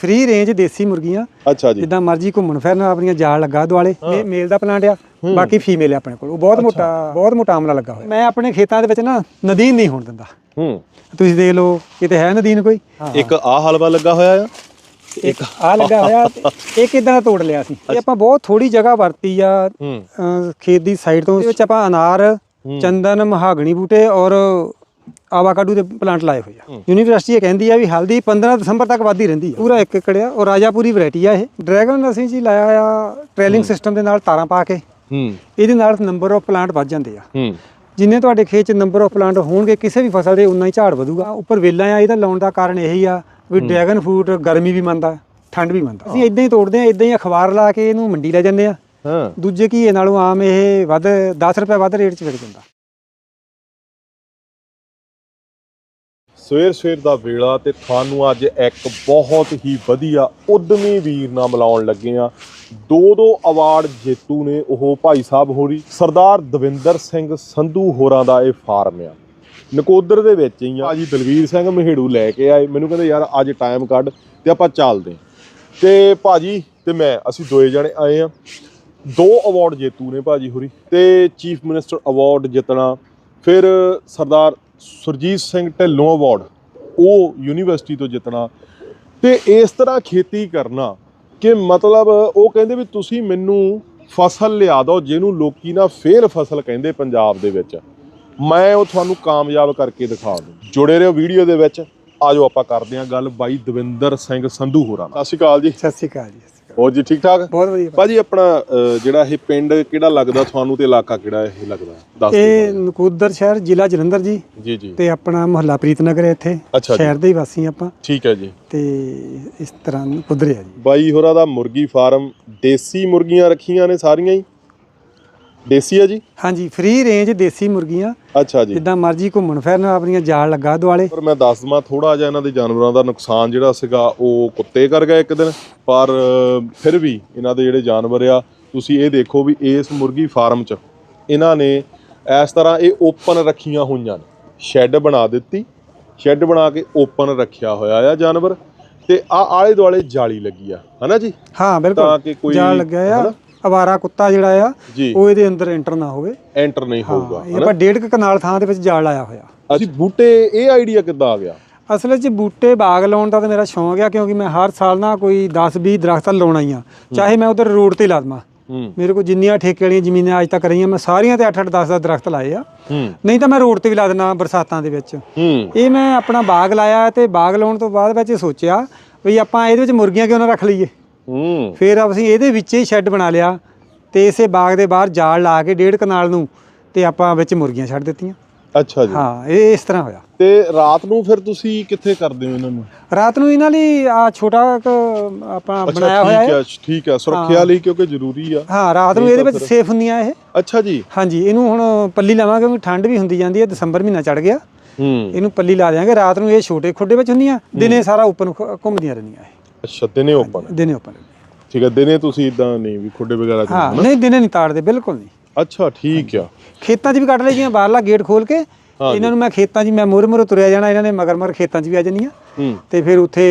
Free range ਦੇਸੀ ਮੁਰਗੀਆਂ ਅੱਛਾ ਜੀ। ਜਿੱਦਾਂ ਮਰਜ਼ੀ ਘੁੰਮਣ ਫਿਰਨ ਆਪਣੀਆਂ ਜਾਲ ਲੱਗਾ ਦੁਆਲੇ ਇਹ ਮੇਲ ਦਾ ਪਲਾਂਟ ਆ ਬਾਕੀ ਫੀਮੇਲ ਆ ਆਪਣੇ ਕੋਲ। ਉਹ ਬਹੁਤ ਮੋਟਾ ਬਹੁਤ ਮੋਟਾ ਆਮਲਾ ਲੱਗਾ ਹੋਇਆ। ਮੈਂ ਆਪਣੇ ਖੇਤਾਂ ਦੇ ਵਿੱਚ ਨਾ ਨਦੀਨ ਨਹੀਂ ਹੋਣ ਦਿੰਦਾ। ਹੂੰ। ਤੁਸੀਂ ਦੇਖ ਲਓ ਕਿਤੇ ਹੈ ਨਦੀਨ ਕੋਈ? ਇੱਕ ਆ ਹਲਵਾ ਲੱਗਾ ਹੋਇਆ ਆ। ਇੱਕ ਆ ਲੱਗਾ ਹੋਇਆ। ਇੱਕ ਇਦਾਂ ਦਾ ਤੋੜ ਲਿਆ ਸੀ। ਇਹ ਆਪਾਂ ਬਹੁਤ ਥੋੜੀ ਜਗ੍ਹਾ ਵਰਤੀ ਆ। ਖੇਤ ਦੀ ਸਾਈਡ ਤੋਂ ਇਹਦੇ ਵਿੱਚ ਆਪਾਂ ਅਨਾਰ ਚੰਦਨ ਮਹਾਗਣੀ ਬੂਟੇ ਔਰ ਆਵਾਕਾਡੂ ਦੇ ਪਲਾਂਟ ਲਾਏ ਹੋਏ ਆ। ਯੂਨੀਵਰਸਿਟੀ ਇਹ ਕਹਿੰਦੀ ਆ ਵੀ ਹਲਦੀ 15 ਦਸੰਬਰ ਤੱਕ ਵੱਧਦੀ ਰਹਿੰਦੀ ਆ। ਪੂਰਾ ਇੱਕ ਏਕੜ ਆ ਔਰ ਰਾਜਾਪੂਰੀ ਵੈਰਾਈਟੀ ਆ ਇਹ। ਡਰੈਗਨ ਅਸੀਂ ਜੀ ਲਾਇਆ ਆ ਟ੍ਰੇਲਿੰਗ ਸਿਸਟਮ ਦੇ ਨਾਲ ਤਾਰਾਂ ਪਾ ਕੇ। ਹੂੰ। ਇਹਦੇ ਨਾਲ ਨੰਬਰ ਆਫ ਪਲਾਂਟ ਵੱਧ ਜਾਂਦੇ ਆ। ਹੂੰ। ਜਿੰਨੇ ਤੁਹਾਡੇ ਖੇਤ 'ਚ ਨੰਬਰ ਆਫ ਪਲਾਂਟ ਹੋਣਗੇ ਕਿਸੇ ਵੀ ਫਸਲ ਦੇ ਉਨਾ ਹੀ ਝਾੜ ਵਧੂਗਾ। ਉੱਪਰ ਵੇਲਾਂ ਆ ਇਹਦਾ ਲਾਉਣ ਦਾ ਕਾਰਨ ਇਹੀ ਆ ਵੀ ਡਰੈਗਨ ਫਰੂਟ ਗਰਮੀ ਵੀ ਮੰਨਦਾ ਠੰਡ ਵੀ ਮੰਨਦਾ। ਅਸੀਂ ਇਦਾਂ ਹੀ ਤੋੜਦੇ ਆ ਇਦਾਂ ਹੀ ਅਖਬਾਰ ਲਾ ਕੇ ਇਹਨੂੰ ਮੰਡੀ ਲੈ ਜਾਂਦੇ ਆ। ਹਾਂ। ਦੂਜੇ ਘੀਏ ਨਾਲੋਂ ਆਮ ਇਹ ਵੱਧ 10 ਰੁਪਏ ਵੱਧ ਰੇਟ 'ਚ ਵਿਕ ਜਾਂਦਾ। ਸਵੇਰ ਸਵੇਰ ਦਾ ਵੇਲਾ ਤੇ ਤੁਹਾਨੂੰ ਅੱਜ ਇੱਕ ਬਹੁਤ ਹੀ ਵਧੀਆ ਉਦਮੀ ਵੀਰ ਨਾਲ ਮਿਲਾਉਣ ਲੱਗੇ ਆ ਦੋ ਦੋ ਅਵਾਰਡ ਜੇਤੂ ਨੇ ਉਹ ਭਾਈ ਸਾਹਿਬ ਹੋਰੀ, ਸਰਦਾਰ ਦਵਿੰਦਰ ਸਿੰਘ ਸੰਧੂ ਹੋਰਾਂ ਦਾ ਇਹ ਫਾਰਮ ਆ। ਨਕੋਦਰ ਦੇ ਵਿੱਚ ਹੀ ਆ। ਜੀ ਦਲਵੀਰ ਸਿੰਘ ਮਹੇੜੂ ਲੈ ਕੇ ਆਏ। ਮੈਨੂੰ ਕਹਿੰਦੇ, ਯਾਰ, ਅੱਜ ਟਾਈਮ ਕੱਢ ਤੇ ਆਪਾਂ ਚੱਲਦੇ ਤੇ ਭਾਜੀ ਤੇ ਮੈਂ, ਅਸੀਂ ਦੋਏ ਜਣੇ ਆਏ ਆ ਦੋ ਅਵਾਰਡ ਜੇਤੂ ਨੇ ਭਾਜੀ ਹੋਰੀ ਤੇ ਚੀਫ ਮਿਨਿਸਟਰ ਅਵਾਰਡ ਜਿੱਤਣਾ, ਫਿਰ ਸਰਦਾਰ ਸੁਰਜੀਤ ਸਿੰਘ ਢਿੱਲੋਂ ਅਵਾਰਡ ਉਹ ਯੂਨੀਵਰਸਿਟੀ ਤੋਂ ਜਿੱਤਣਾ। ਤੇ ਇਸ ਤਰ੍ਹਾਂ ਖੇਤੀ ਕਰਨਾ ਕਿ ਮਤਲਬ ਉਹ ਕਹਿੰਦੇ ਵੀ ਤੁਸੀਂ ਮੈਨੂੰ ਫਸਲ ਲਿਆ ਦਿਓ ਜਿਹਨੂੰ ਲੋਕੀ ਨਾ ਫੇਲ ਫਸਲ ਕਹਿੰਦੇ ਪੰਜਾਬ ਦੇ ਵਿੱਚ। ਮੈਂ ਉਹ ਤੁਹਾਨੂੰ ਕਾਮਯਾਬ ਕਰਕੇ ਦਿਖਾ ਦੂੰ। ਜੁੜੇ ਰਹੋ ਵੀਡੀਓ ਦੇ ਵਿੱਚ। ਆਜੋ ਆਪਾਂ ਕਰਦੇ ਹਾਂ ਗੱਲ ਬਾਈ ਦਵਿੰਦਰ ਸਿੰਘ ਸੰਧੂ ਹੋਰਾਂ ਨਾਲ। ਸਤਿ ਸ਼੍ਰੀ ਅਕਾਲ ਜੀ। ਸਤਿ ਸ਼੍ਰੀ ਅਕਾਲ ਜੀ। ਹੋਰ ਜੀ ਠੀਕ ਠਾਕ? ਬਹੁਤ ਵਧੀਆ। ਭਾਜੀ ਆਪਣਾ ਜਿਹੜਾ ਇਹ ਪਿੰਡ ਕਿਹੜਾ ਲੱਗਦਾ ਤੁਹਾਨੂੰ ਤੇ ਇਲਾਕਾ ਕਿਹੜਾ ਇਹ ਲੱਗਦਾ? ਦੱਸ ਇਹ ਨਕੂਦਰ ਸ਼ਹਿਰ ਜ਼ਿਲ੍ਹਾ ਜਲੰਧਰ ਜੀ। ਜੀ ਜੀ। ਤੇ ਆਪਣਾ ਮੁਹੱਲਾ ਪ੍ਰੀਤਨਗਰ ਹੈ ਇੱਥੇ। ਅੱਛਾ ਜੀ। ਸ਼ਹਿਰ ਦੇ ਹੀ ਵਾਸੀ ਆਪਾਂ। ਠੀਕ ਹੈ ਜੀ। ਤੇ ਇਸ ਤਰ੍ਹਾਂ ਨਕੂਦਰ ਆ ਜੀ। ਬਾਈ ਹੋਰਾਂ ਦਾ ਮੁਰਗੀ ਫਾਰਮ ਦੇਸੀ ਮੁਰਗੀਆਂ ਰੱਖੀਆਂ ਨੇ ਸਾਰੀਆਂ ਹੀ? ਦੇਸੀ ਆ ਜੀ? ਹਾਂਜੀ ਫ੍ਰੀ ਰੇਂਜ ਦੇਸੀ ਮੁਰਗੀਆਂ। ਅੱਛਾ ਜੀ। ਜਿੱਦਾਂ ਮਰਜ਼ੀ ਘੁੰਮਣ ਫਿਰਨ ਆਪਣੀਆਂ ਜਾਲ ਲੱਗਾ ਦੁਆਲੇ। ਪਰ ਮੈਂ ਦੱਸ ਦਵਾਂ ਥੋੜਾ ਜਿਹਾ ਇਹਨਾਂ ਦੇ ਜਾਨਵਰਾਂ ਦਾ ਨੁਕਸਾਨ ਜਿਹੜਾ ਸੀਗਾ ਉਹ ਕੁੱਤੇ ਕਰ ਗਏ ਇੱਕ ਦਿਨ। ਪਰ ਫਿਰ ਵੀ ਇਹਨਾਂ ਦੇ ਜਿਹੜੇ ਜਾਨਵਰ ਆ ਤੁਸੀਂ ਇਹ ਦੇਖੋ ਵੀ ਇਸ ਮੁਰਗੀ ਫਾਰਮ 'ਚ ਇਹਨਾਂ ਨੇ ਇਸ ਤਰ੍ਹਾਂ ਇਹ ਓਪਨ ਰੱਖੀਆਂ ਹੋਈਆਂ ਨੇ। ਸ਼ੈੱਡ ਬਣਾ ਦਿੱਤੀ। ਸ਼ੈੱਡ ਬਣਾ ਕੇ ਓਪਨ ਰੱਖਿਆ ਹੋਇਆ ਆ ਜਾਨਵਰ। ਤੇ ਆ ਆਲੇ ਦੁਆਲੇ ਜਾਲੀ ਲੱਗੀ ਆ। ਹਨਾ ਜੀ? ਹਾਂ ਤਾਂ ਬਿਲਕੁਲ ਕਿ ਕੋਈ ਜਾਲ ਲੱਗਿਆ ਆ? ਅਵਾਰਾ ਕੁੱਤਾ ਜਿਹੜਾ ਆ ਜੀ। ਉਹ ਇਹਦੇ ਅੰਦਰ ਐਂਟਰ ਨਾ ਹੋਵੇ। ਐਂਟਰ ਨਹੀਂ ਹੋਊਗਾ ਹਾਂ ਇਹ ਆਪਾਂ ਡੇਢ ਕੁ ਕਨਾਲ ਥਾਂ ਦੇ ਵਿੱਚ ਜਾਲ ਲਾਇਆ ਹੋਇਆ। ਅਸੀਂ ਬੂਟੇ ਇਹ ਆਈਡੀਆ ਕਿੱਦਾਂ ਆ ਗਿਆ? ਅਸਲ ਵਿੱਚ ਬੂਟੇ ਬਾਗ ਲਾਉਣ ਦਾ ਤਾਂ ਮੇਰਾ ਸ਼ੌਂਕ ਆ ਕਿਉਂਕਿ ਮੈਂ ਹਰ ਸਾਲ ਨਾ ਕੋਈ 10-20 ਦਰਖਤ ਲਾਉਣਾ ਹੀ। ਆ ਚਾਹੇ ਮੈਂ ਉਧਰ ਰੋਡ ਤੇ ਲਾ ਦਵਾਂ ਮੇਰੇ ਕੋਲ ਜਿੰਨੀਆਂ ਠੇਕੇ ਵਾਲੀਆਂ ਜ਼ਮੀਨਾਂ ਅੱਜ ਤੱਕ ਰਹੀਆਂ ਮੈਂ ਸਾਰੀਆਂ ਤੇ 8-8 10 10 ਦਰਖਤ ਲਾਏ ਆ। ਨਹੀਂ ਤਾਂ ਮੈਂ ਰੋਡ ਤੇ ਵੀ ਲਾ ਦਿੰਦਾ ਬਰਸਾਤਾਂ ਦੇ ਵਿੱਚ। ਇਹ ਮੈਂ ਆਪਣਾ ਬਾਗ ਲਾਇਆ ਤੇ ਬਾਗ ਲਾਉਣ ਤੋਂ ਬਾਅਦ ਵਿੱਚ ਇਹ ਸੋਚਿਆ ਵੀ ਆਪਾਂ ਇਹਦੇ ਵਿੱਚ ਮੁਰਗੀਆਂ ਕਿਉਂ ਨਾ ਰੱਖ ਲਈਏ? ਹੂੰ। ਫਿਰ ਅਸੀਂ ਇਹਦੇ ਵਿੱਚ ਹੀ ਸ਼ੈੱਡ ਬਣਾ ਲਿਆ ਤੇ ਇਸੇ ਬਾਗ ਦੇ ਬਾਹਰ ਜਾਲ ਲਾ ਕੇ ਡੇਢ ਕਨਾਲ ਨੂੰ ਤੇ ਆਪਾਂ ਵਿੱਚ ਮੁਰਗੀਆਂ ਛੱਡ ਦਿੱਤੀਆਂ। ਅੱਛਾ ਜੀ। ਹਾਂ ਇਹ ਇਸ ਤਰ੍ਹਾਂ ਹੋਇਆ। ਤੇ ਰਾਤ ਨੂੰ ਫਿਰ ਤੁਸੀਂ ਕਿੱਥੇ ਕਰਦੇ ਹੋ ਇਹਨਾਂ ਨੂੰ? ਰਾਤ ਨੂੰ ਇਹਨਾਂ ਲਈ ਆ ਛੋਟਾ ਆਪਾਂ ਅੱਛਾ ਬਣਾਇਆ ਹੋਇਆ ਠੀਕ ਹੈ ਹੈ ਠੀਕ ਹੈ ਸੁਰੱਖਿਆ ਲਈ ਕਿਉਂਕਿ ਜ਼ਰੂਰੀ ਆ। ਹਾਂ ਰਾਤ ਨੂੰ ਇਹਦੇ ਵਿੱਚ ਸੇਫ ਹੁੰਦੀਆਂ ਇਹ। ਅੱਛਾ ਜੀ। ਹਾਂਜੀ ਇਹਨੂੰ ਹੁਣ ਪੱਲੀ ਲਾਵਾਂਗੇ ਕਿਉਂਕਿ ਠੰਡ ਵੀ ਹੁੰਦੀ ਜਾਂਦੀ ਹੈ ਦਸੰਬਰ ਮਹੀਨਾ ਚੜ ਗਿਆ। ਹੂੰ। ਇਹਨੂੰ ਪੱਲੀ ਲਾ ਦਿਆਂਗੇ ਰਾਤ ਨੂੰ ਇਹ ਛੋਟੇ ਖੁੱਡੇ ਵਿੱਚ ਹੁੰਦੀਆਂ ਦਿਨੇ ਸਾਰਾ ਓਪਨ ਘੁੰਮਦੀਆਂ ਰਹਿੰਦੀਆਂ ਇਹ। ਅੱਛਾ ਦਿਨੇ ਓਪਨ ਦਿਨੇ ਓਪਨ ਠੀਕ ਹੈ ਦਿਨੇ ਤੁਸੀਂ ਇਦਾਂ ਨਹੀਂ ਵੀ ਖੁੱਡੇ ਵਗੈਰਾ ਚ ਹਾਂ ਨਹੀਂ ਦਿਨੇ ਨਹੀਂ ਤਾੜਦੇ ਬਿਲਕੁਲ ਨਹੀਂ। ਅੱਛਾ ਠੀਕ ਆ। ਖੇਤਾਂ 'ਚ ਵੀ ਕੱਢ ਲਈਆਂ ਬਾਹਰਲਾ ਗੇਟ ਖੋਲ ਕੇ ਇਹਨਾਂ ਨੂੰ ਮੈਂ ਖੇਤਾਂ 'ਚ ਮੈਂ ਮੋਰੇ ਮੋਰੇ ਤੁਰਿਆ ਜਾਣਾ ਇਹਨਾਂ ਨੇ ਮਗਰ ਮਗਰ ਖੇਤਾਂ 'ਚ ਵੀ ਆ ਜਾਣੀਆਂ ਹੂੰ। ਤੇ ਫਿਰ ਉੱਥੇ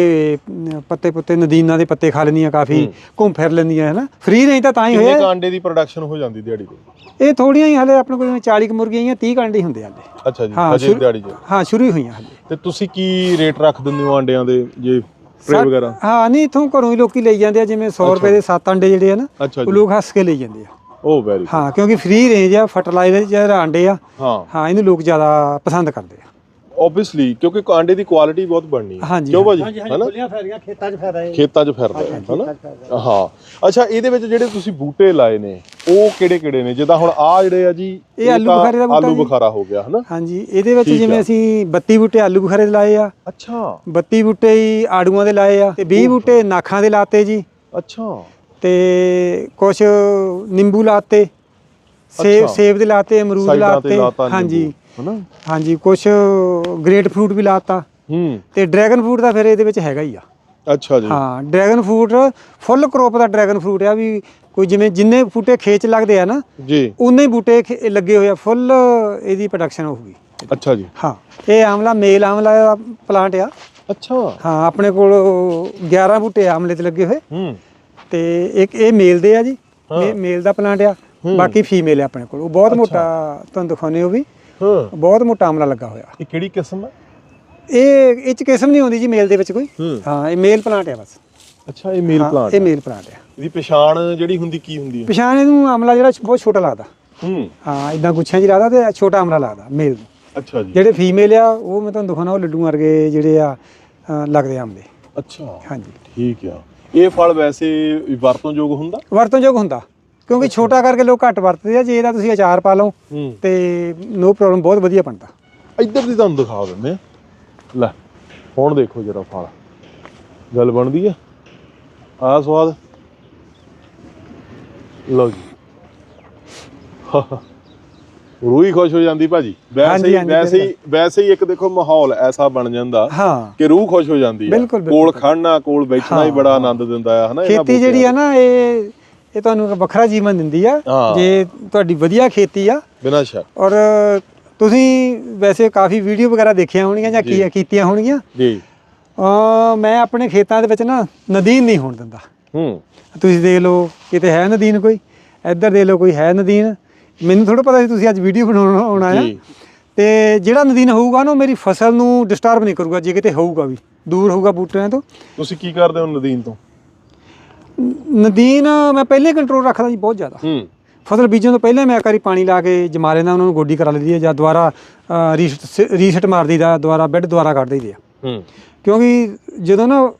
ਪੱਤੇ ਪੁੱਤੇ ਨਦੀਨਾਂ ਦੇ ਪੱਤੇ ਖਾ ਲੈਂਦੀਆਂ ਕਾਫੀ ਘੁੰਮ ਫਿਰ ਲੈਂਦੀਆਂ ਹੈ ਨਾ। ਫ੍ਰੀ ਨਹੀਂ ਤਾਂ ਤਾਂ ਹੀ ਕਿੰਨੇ ਹੋਇਆ। ਕਾਂਡੇ ਦੀ ਪ੍ਰੋਡਕਸ਼ਨ ਹੋ ਜਾਂਦੀ ਦਿਹਾੜੀ ਦੀ ਇਹ ਥੋੜੀਆਂ ਹੀ ਹਲੇ ਆਪਣੇ ਕੋਲ ਜਿਵੇਂ 40 ਕੁ ਮੁਰਗੀਆਂ ਆਈਆਂ 30 ਕਾਂਡੇ ਹੁੰਦੇ ਹਲੇ। ਅੱਛਾ ਜੀ ਹਾਂ, ਸ਼ੁਰੂ- ਦਿਹਾੜੀ 'ਚ। ਹਾਂ ਸ਼ੁਰੂ ਹੀ ਹੋਈਆਂ ਹਲੇ। ਤੇ ਤੁਸੀਂ ਕੀ ਰੇਟ ਰੱਖ ਦਿੰਦੇ ਹੋ ਆਂਡਿਆਂ ਦੇ ਜੇ ਟ੍ਰੇ ਵਗੈਰਾ? ਹਾਂ ਨਹੀਂ ਇਥੋਂ ਘਰੋਂ ਹੀ ਲੋਕੀ ਲਈ ਜਾਂਦੇ ਆ ਜਿਵੇਂ 100 ਰੁਪਏ ਦੇ 7 ਅੰਡੇ ਜਿਹੜੇ ਆ ਨਾ ਅੱਛਾ ਉਹ ਜੀ ਲੋਕ ਹੱਸ ਕੇ ਲਈ ਜਾਂਦੇ ਆ। ਉਹ ਵੈਰੀ ਹਾਂ ਕਿਉਂਕਿ ਫ੍ਰੀ ਰੇਂਜ ਆ ਫਰਟੀਲਾਈਜ਼ਰ ਜਿਹੜੇ ਅੰਡੇ ਆ ਹਾਂ। ਹਾਂ ਇਹਨੂੰ ਲੋਕ ਜ਼ਿਆਦਾ ਪਸੰਦ ਕਰਦੇ ਆ। ਆਬਵੀਅਸਲੀ ਕਿਉਂਕਿ ਕਾਂਡੇ ਦੀ ਕੁਆਲਿਟੀ ਬਹੁਤ ਬਣਨੀ ਹੈ ਹਾਂਜੀ, ਕਿਉਂ ਭਾਜੀ? ਹੈਨਾ? ਫੈਰੀਆਂ ਖੇਤਾਂ 'ਚ ਫਾਇਦਾ ਖੇਤਾਂ 'ਚ ਫਿਰਦੇ ਆ, ਹਨਾ? ਹਾਂ। ਅੱਛਾ ਇਹਦੇ ਵਿੱਚ ਜਿਹੜੇ ਤੁਸੀਂ ਬੂਟੇ ਲਾਏ ਨੇ ਉਹ ਕਿਹੜੇ ਕਿਹੜੇ ਨੇ? ਜਿੱਦਾਂ ਹੁਣ ਆ ਜਿਹੜੇ ਆ ਜੀ ਇਹ ਆਲੂ ਬੁਖਾਰੇ ਦਾ ਬੂਟਾ ਆਲੂ ਜੀ। ਬੁਖਾਰਾ ਹੋ ਗਿਆ ਹਨਾ? ਹਾਂਜੀ ਇਹਦੇ ਵਿੱਚ ਠੀਕ ਜਿਵੇਂ ਆ। ਅਸੀਂ 32 ਬੂਟੇ ਆਲੂ ਬੁਖਾਰੇ ਦੇ ਲਾਏ ਆ। ਅੱਛਾ। 32 ਬੂਟੇ ਹੀ ਆੜੂਆਂ ਦੇ ਲਾਏ ਆ ਤੇ 20 ਬੂਟੇ ਨਾਖਾਂ ਦੇ ਲਾਤੇ ਜੀ। ਅੱਛਾ। ਤੇ ਕੁਝ ਨਿੰਬੂ ਲਾਤੇ ਸੇਬ ਅੱਛਾ। ਸੇਬ ਦੇ ਲਾਤੇ ਅਮਰੂਦ ਸਾਈਡਾਂ ਤੇ ਲਾਤੇ ਲਾਤਾ ਹਾਂਜੀ। ਹਨਾ? ਹਾਂਜੀ ਕੁਝ ਗ੍ਰੇਟ ਫਰੂਟ ਵੀ ਲਾਤਾ। ਹੂੰ। ਤੇ ਡਰੈਗਨ ਫਰੂਟ ਦਾ ਫਿਰ ਇਹਦੇ ਵਿੱਚ ਹੈਗਾ ਹੀ ਆ। ਅੱਛਾ ਜੀ। ਹਾਂ ਡਰੈਗਨ ਫਰੂਟ ਫੁੱਲ ਕਰੋਪ ਦਾ ਡਰੈਗਨ ਫਰੂਟ ਆ ਵੀ ਕੋਈ ਜਿਵੇਂ ਜਿੰਨੇ ਬੂਟੇ ਖੇਚ ਲੱਗਦੇ ਆ ਨਾ ਜੀ। ਉਨੇ ਹੀ ਬੂਟੇ ਖੇ- ਲੱਗੇ ਹੋਏ ਆ ਫੁੱਲ ਇਹਦੀ ਪ੍ਰੋਡਕਸ਼ਨ ਹੋਊਗੀ। ਅੱਛਾ ਜੀ। ਹਾਂ ਇਹ ਆਮਲਾ ਮੇਲ ਆਮਲਾ ਦਾ ਪਲਾਂਟ ਆ। ਅੱਛਾ। ਹਾਂ ਆਪਣੇ ਕੋਲ 11 ਬੂਟੇ ਆਮਲੇ ਤੇ ਲੱਗੇ ਹੋਏ। ਹੂੰ। ਤੇ ਇੱਕ ਇਹ ਮੇਲ ਦੇ ਆ ਜੀ। ਮੇ- ਮੇਲ ਦਾ ਪਲਾਂਟ ਆ। ਬਾਕੀ ਫੀਮੇਲ ਆ ਆਪਣੇ ਕੋਲ। ਉਹ ਬਹੁਤ ਮੋਟਾ ਤੁਹਾਨੂੰ ਦਿਖਾਉਣੇ ਉਹ ਵੀ। ਹਾਂ। ਬਹੁਤ ਮੋਟਾ ਆਮਲਾ ਲੱਗਾ ਹੋਇਆ। ਇਹ ਕਿਹੜੀ ਕਿਸਮ ਹੈ ਇਹ ਇਹ ਚ ਕਿਸਮ ਨਹੀਂ ਆਉਂਦੀ ਜੀ ਮੇਲ ਦੇ ਵਿੱਚ ਕੋਈ। ਹੂੰ। ਹਾਂ ਇਹ ਮੇਲ ਪਲਾਂਟ ਆ ਬਸ। ਅੱਛਾ ਇਹ ਮੇਲ ਹਾਂ, ਪਲਾਂਟ ਇਹ ਮੇਲ ਪਲਾਂਟ ਆ ਇਹਦੀ ਪਛਾਣ ਜਿਹੜੀ ਹੁੰਦੀ ਕੀ ਹੁੰਦੀ ਹੈ? ਪਛਾਣ ਇਹਨੂੰ ਆਮਲਾ ਜਿਹੜਾ ਬਹੁਤ ਛੋਟਾ ਲੱਗਦਾ ਹੂੰ। ਹਾਂ ਇਦਾਂ ਗੁੱਛਿਆਂ 'ਚ ਲੱਗਦਾ ਤੇ ਛੋਟਾ ਆਮਲਾ ਲੱਗਦਾ ਮੇਲ ਨੂੰ। ਅੱਛਾ ਜੀ। ਜਿਹੜੇ ਫੀਮੇਲ ਆ ਉਹ ਮੈਂ ਤੁਹਾਨੂੰ ਦਿਖਾਉਣਾ ਉਹ ਲੱਡੂ ਵਰਗੇ ਜਿਹੜੇ ਆ ਅ, ਲੱਗਦੇ ਆਮਲੇ। ਅੱਛਾ। ਹਾਂਜੀ। ਠੀਕ ਆ। ਇਹ ਫਲ ਵੈਸੇ ਵਰਤੋਂਯੋਗ ਹੁੰਦਾ? ਵਰਤੋਂਯੋਗ ਹੁੰਦਾ ਕਿਉਂਕਿ ਛੋਟਾ ਕਰਕੇ ਲੋਕ ਘੱਟ ਵਰਤਦੇ ਆ ਜੇ ਇਹਦਾ ਤੁਸੀਂ ਅਚਾਰ ਪਾ ਲਓ ਹੂੰ। ਤੇ ਨੋ ਪ੍ਰੋਬਲਮ ਬਹੁਤ ਵਧੀਆ ਬਣਦਾ। ਇੱਧਰ ਦੀ ਤੁਹਾਨੂੰ ਦਿਖਾ ਦਿੰਦੇ ਆ। ਲੈ ਹੁਣ ਦੇਖੋ ਜਰਾ ਫਲ। ਗੱਲ ਬਣਦੀ ਆ? ਆ ਸਵਾਦ। ਲਓ ਜੀ। ਰੂਹੀ ਖੁਸ਼ ਹੋ ਜਾਂਦੀ ਭਾਜੀ। ਵੈਸੇ ਹੀ ਵੈਸੇ ਹੀ ਵੈਸੇ ਹੀ ਇੱਕ ਦੇਖੋ ਮਾਹੌਲ ਐਸਾ ਬਣ ਜਾਂਦਾ ਹਾਂ। ਕਿ ਰੂਹ ਖੁਸ਼ ਹੋ ਜਾਂਦੀ ਬਿਲਕੁਲ। ਕੋਲ ਖੜਨਾ ਕੋਲ ਬੈਠਣਾ ਹੀ ਬੜਾ ਆਨੰਦ ਦਿੰਦਾ ਆ ਹਨਾ ਖੇਤੀ ਜਿਹੜੀ ਆ ਨਾ ਇਹ ਇਹ ਤੁਹਾਨੂੰ ਵੱਖਰਾ ਜੀਵਨ ਦਿੰਦੀ ਆ। ਹਾਂ। ਜੇ ਤੁਹਾਡੀ ਵਧੀਆ ਖੇਤੀ ਆ। ਬਿਨਾਂ ਸ਼ੱਕ। ਔਰ ਤੁਸੀਂ ਵੈਸੇ ਕਾਫੀ ਵੀਡੀਓ ਵਗੈਰਾ ਦੇਖੀਆਂ ਹੋਣਗੀਆਂ ਜਾਂ। ਕੀ ਕੀਤੀਆਂ ਹੋਣਗੀਆਂ। ਜੀ। ਅ ਮੈਂ ਆਪਣੇ ਖੇਤਾਂ ਦੇ ਵਿੱਚ ਨਾ ਨਦੀਨ ਨਹੀਂ ਹੋਣ ਦਿੰਦਾ। ਹੂੰ। ਤੁਸੀਂ ਦੇਖ ਲਓ ਕਿਤੇ ਹੈ ਨਦੀਨ ਕੋਈ? ਇੱਧਰ ਦੇਖ ਲਓ ਕੋਈ ਹੈ ਨਦੀਨ। ਮੈਨੂੰ ਥੋੜਾ ਪਤਾ ਸੀ ਤੁਸੀਂ ਅੱਜ ਵੀਡੀਓ ਬਣਾਉਣ ਆਉਣਾ ਆ। ਤੇ ਜਿਹੜਾ ਨਦੀਨ ਹੋਊਗਾ ਨਾ ਉਹ ਮੇਰੀ ਫਸਲ ਨੂੰ ਡਿਸਟਰਬ ਨਹੀਂ ਕਰੂਗਾ ਜੇ ਕਿਤੇ ਹੋਊਗਾ ਵੀ। ਦੂਰ ਹੋਊਗਾ ਬੂਟਿਆਂ ਤੋਂ। ਤੁਸੀਂ ਕੀ ਕਰਦੇ ਹੋ ਨਦੀਨ ਤੋਂ? ਨਦੀਨ ਮੈਂ ਪਹਿਲੇ ਕੰਟਰੋਲ ਰੱਖਦਾ ਜੀ ਬਹੁਤ ਜ਼ਿਆਦਾ। ਹੂੰ। ਫਸਲ ਬੀਜਣ ਤੋਂ ਪਹਿਲਾਂ ਮੈਂ ਇੱਕ ਵਾਰੀ ਪਾਣੀ ਲਾ ਕੇ ਜਮਾ ਲੈਂਦਾ ਉਹਨਾਂ ਨੂੰ ਗੋਡੀ ਕਰਾ ਲਈਦੀ ਹੈ ਜਾਂ ਦੁਬਾਰਾ ਰੀਸਟ ਰੀਸੈਟ ਮਾਰ ਦਈਦਾ ਦੁਬਾਰਾ ਬੈੱਡ ਦੁਬਾਰਾ ਕੱਢ ਦਈਦੇ ਆ। ਹੂੰ। ਕਿਉਂਕਿ ਜਦੋਂ ਨਾ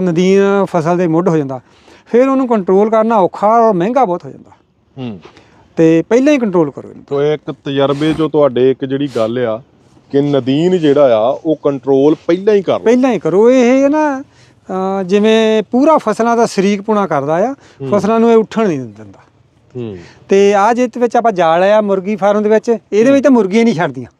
ਨਦੀਨ ਫਸਲ ਦੇ ਮੁੱਢ ਹੋ ਜਾਂਦਾ ਫਿਰ ਉਹਨੂੰ ਕੰਟਰੋਲ ਕਰਨਾ ਔਖਾ ਔਰ ਮਹਿੰਗਾ ਬਹੁਤ ਹੋ ਜਾਂਦਾ। ਹੂੰ। ਤੇ ਪਹਿਲਾਂ ਹੀ ਕੰਟਰੋਲ ਕਰੋ ਇਹਨੂੰ। ਤੋ ਇੱਕ ਤਜਰਬੇ ਚੋਂ ਤੁਹਾਡੇ ਇੱਕ ਜਿਹੜੀ ਗੱਲ ਆ ਕਿ ਨਦੀਨ ਜਿਹੜਾ ਆ ਉਹ ਕੰਟਰੋਲ ਪਹਿਲਾਂ ਹੀ ਕਰ ਲਓ ਪਹਿਲਾਂ ਹੀ ਕਰੋ। ਇਹ ਨਾ ਜਿਵੇਂ ਪੂਰਾ ਫਸਲਾਂ ਦਾ ਸ਼ਰੀਕ ਪੁਣਾ ਕਰਦਾ ਆ ਫਸਲਾਂ ਨੂੰ ਇਹ ਉੱਠਣ ਨਹੀਂ ਦਿੰਦਾ। ਹੂੰ। ਤੇ ਆ ਜਿਹਦੇ ਵਿੱਚ ਆਪਾਂ ਜਾਲ ਆ ਮੁਰਗੀ ਫਾਰਮ ਦੇ ਵਿੱਚ ਇਹਦੇ ਵਿੱਚ ਤਾਂ ਮੁਰਗੀਆਂ ਨਹੀਂ ਛੱਡਦੀਆਂ।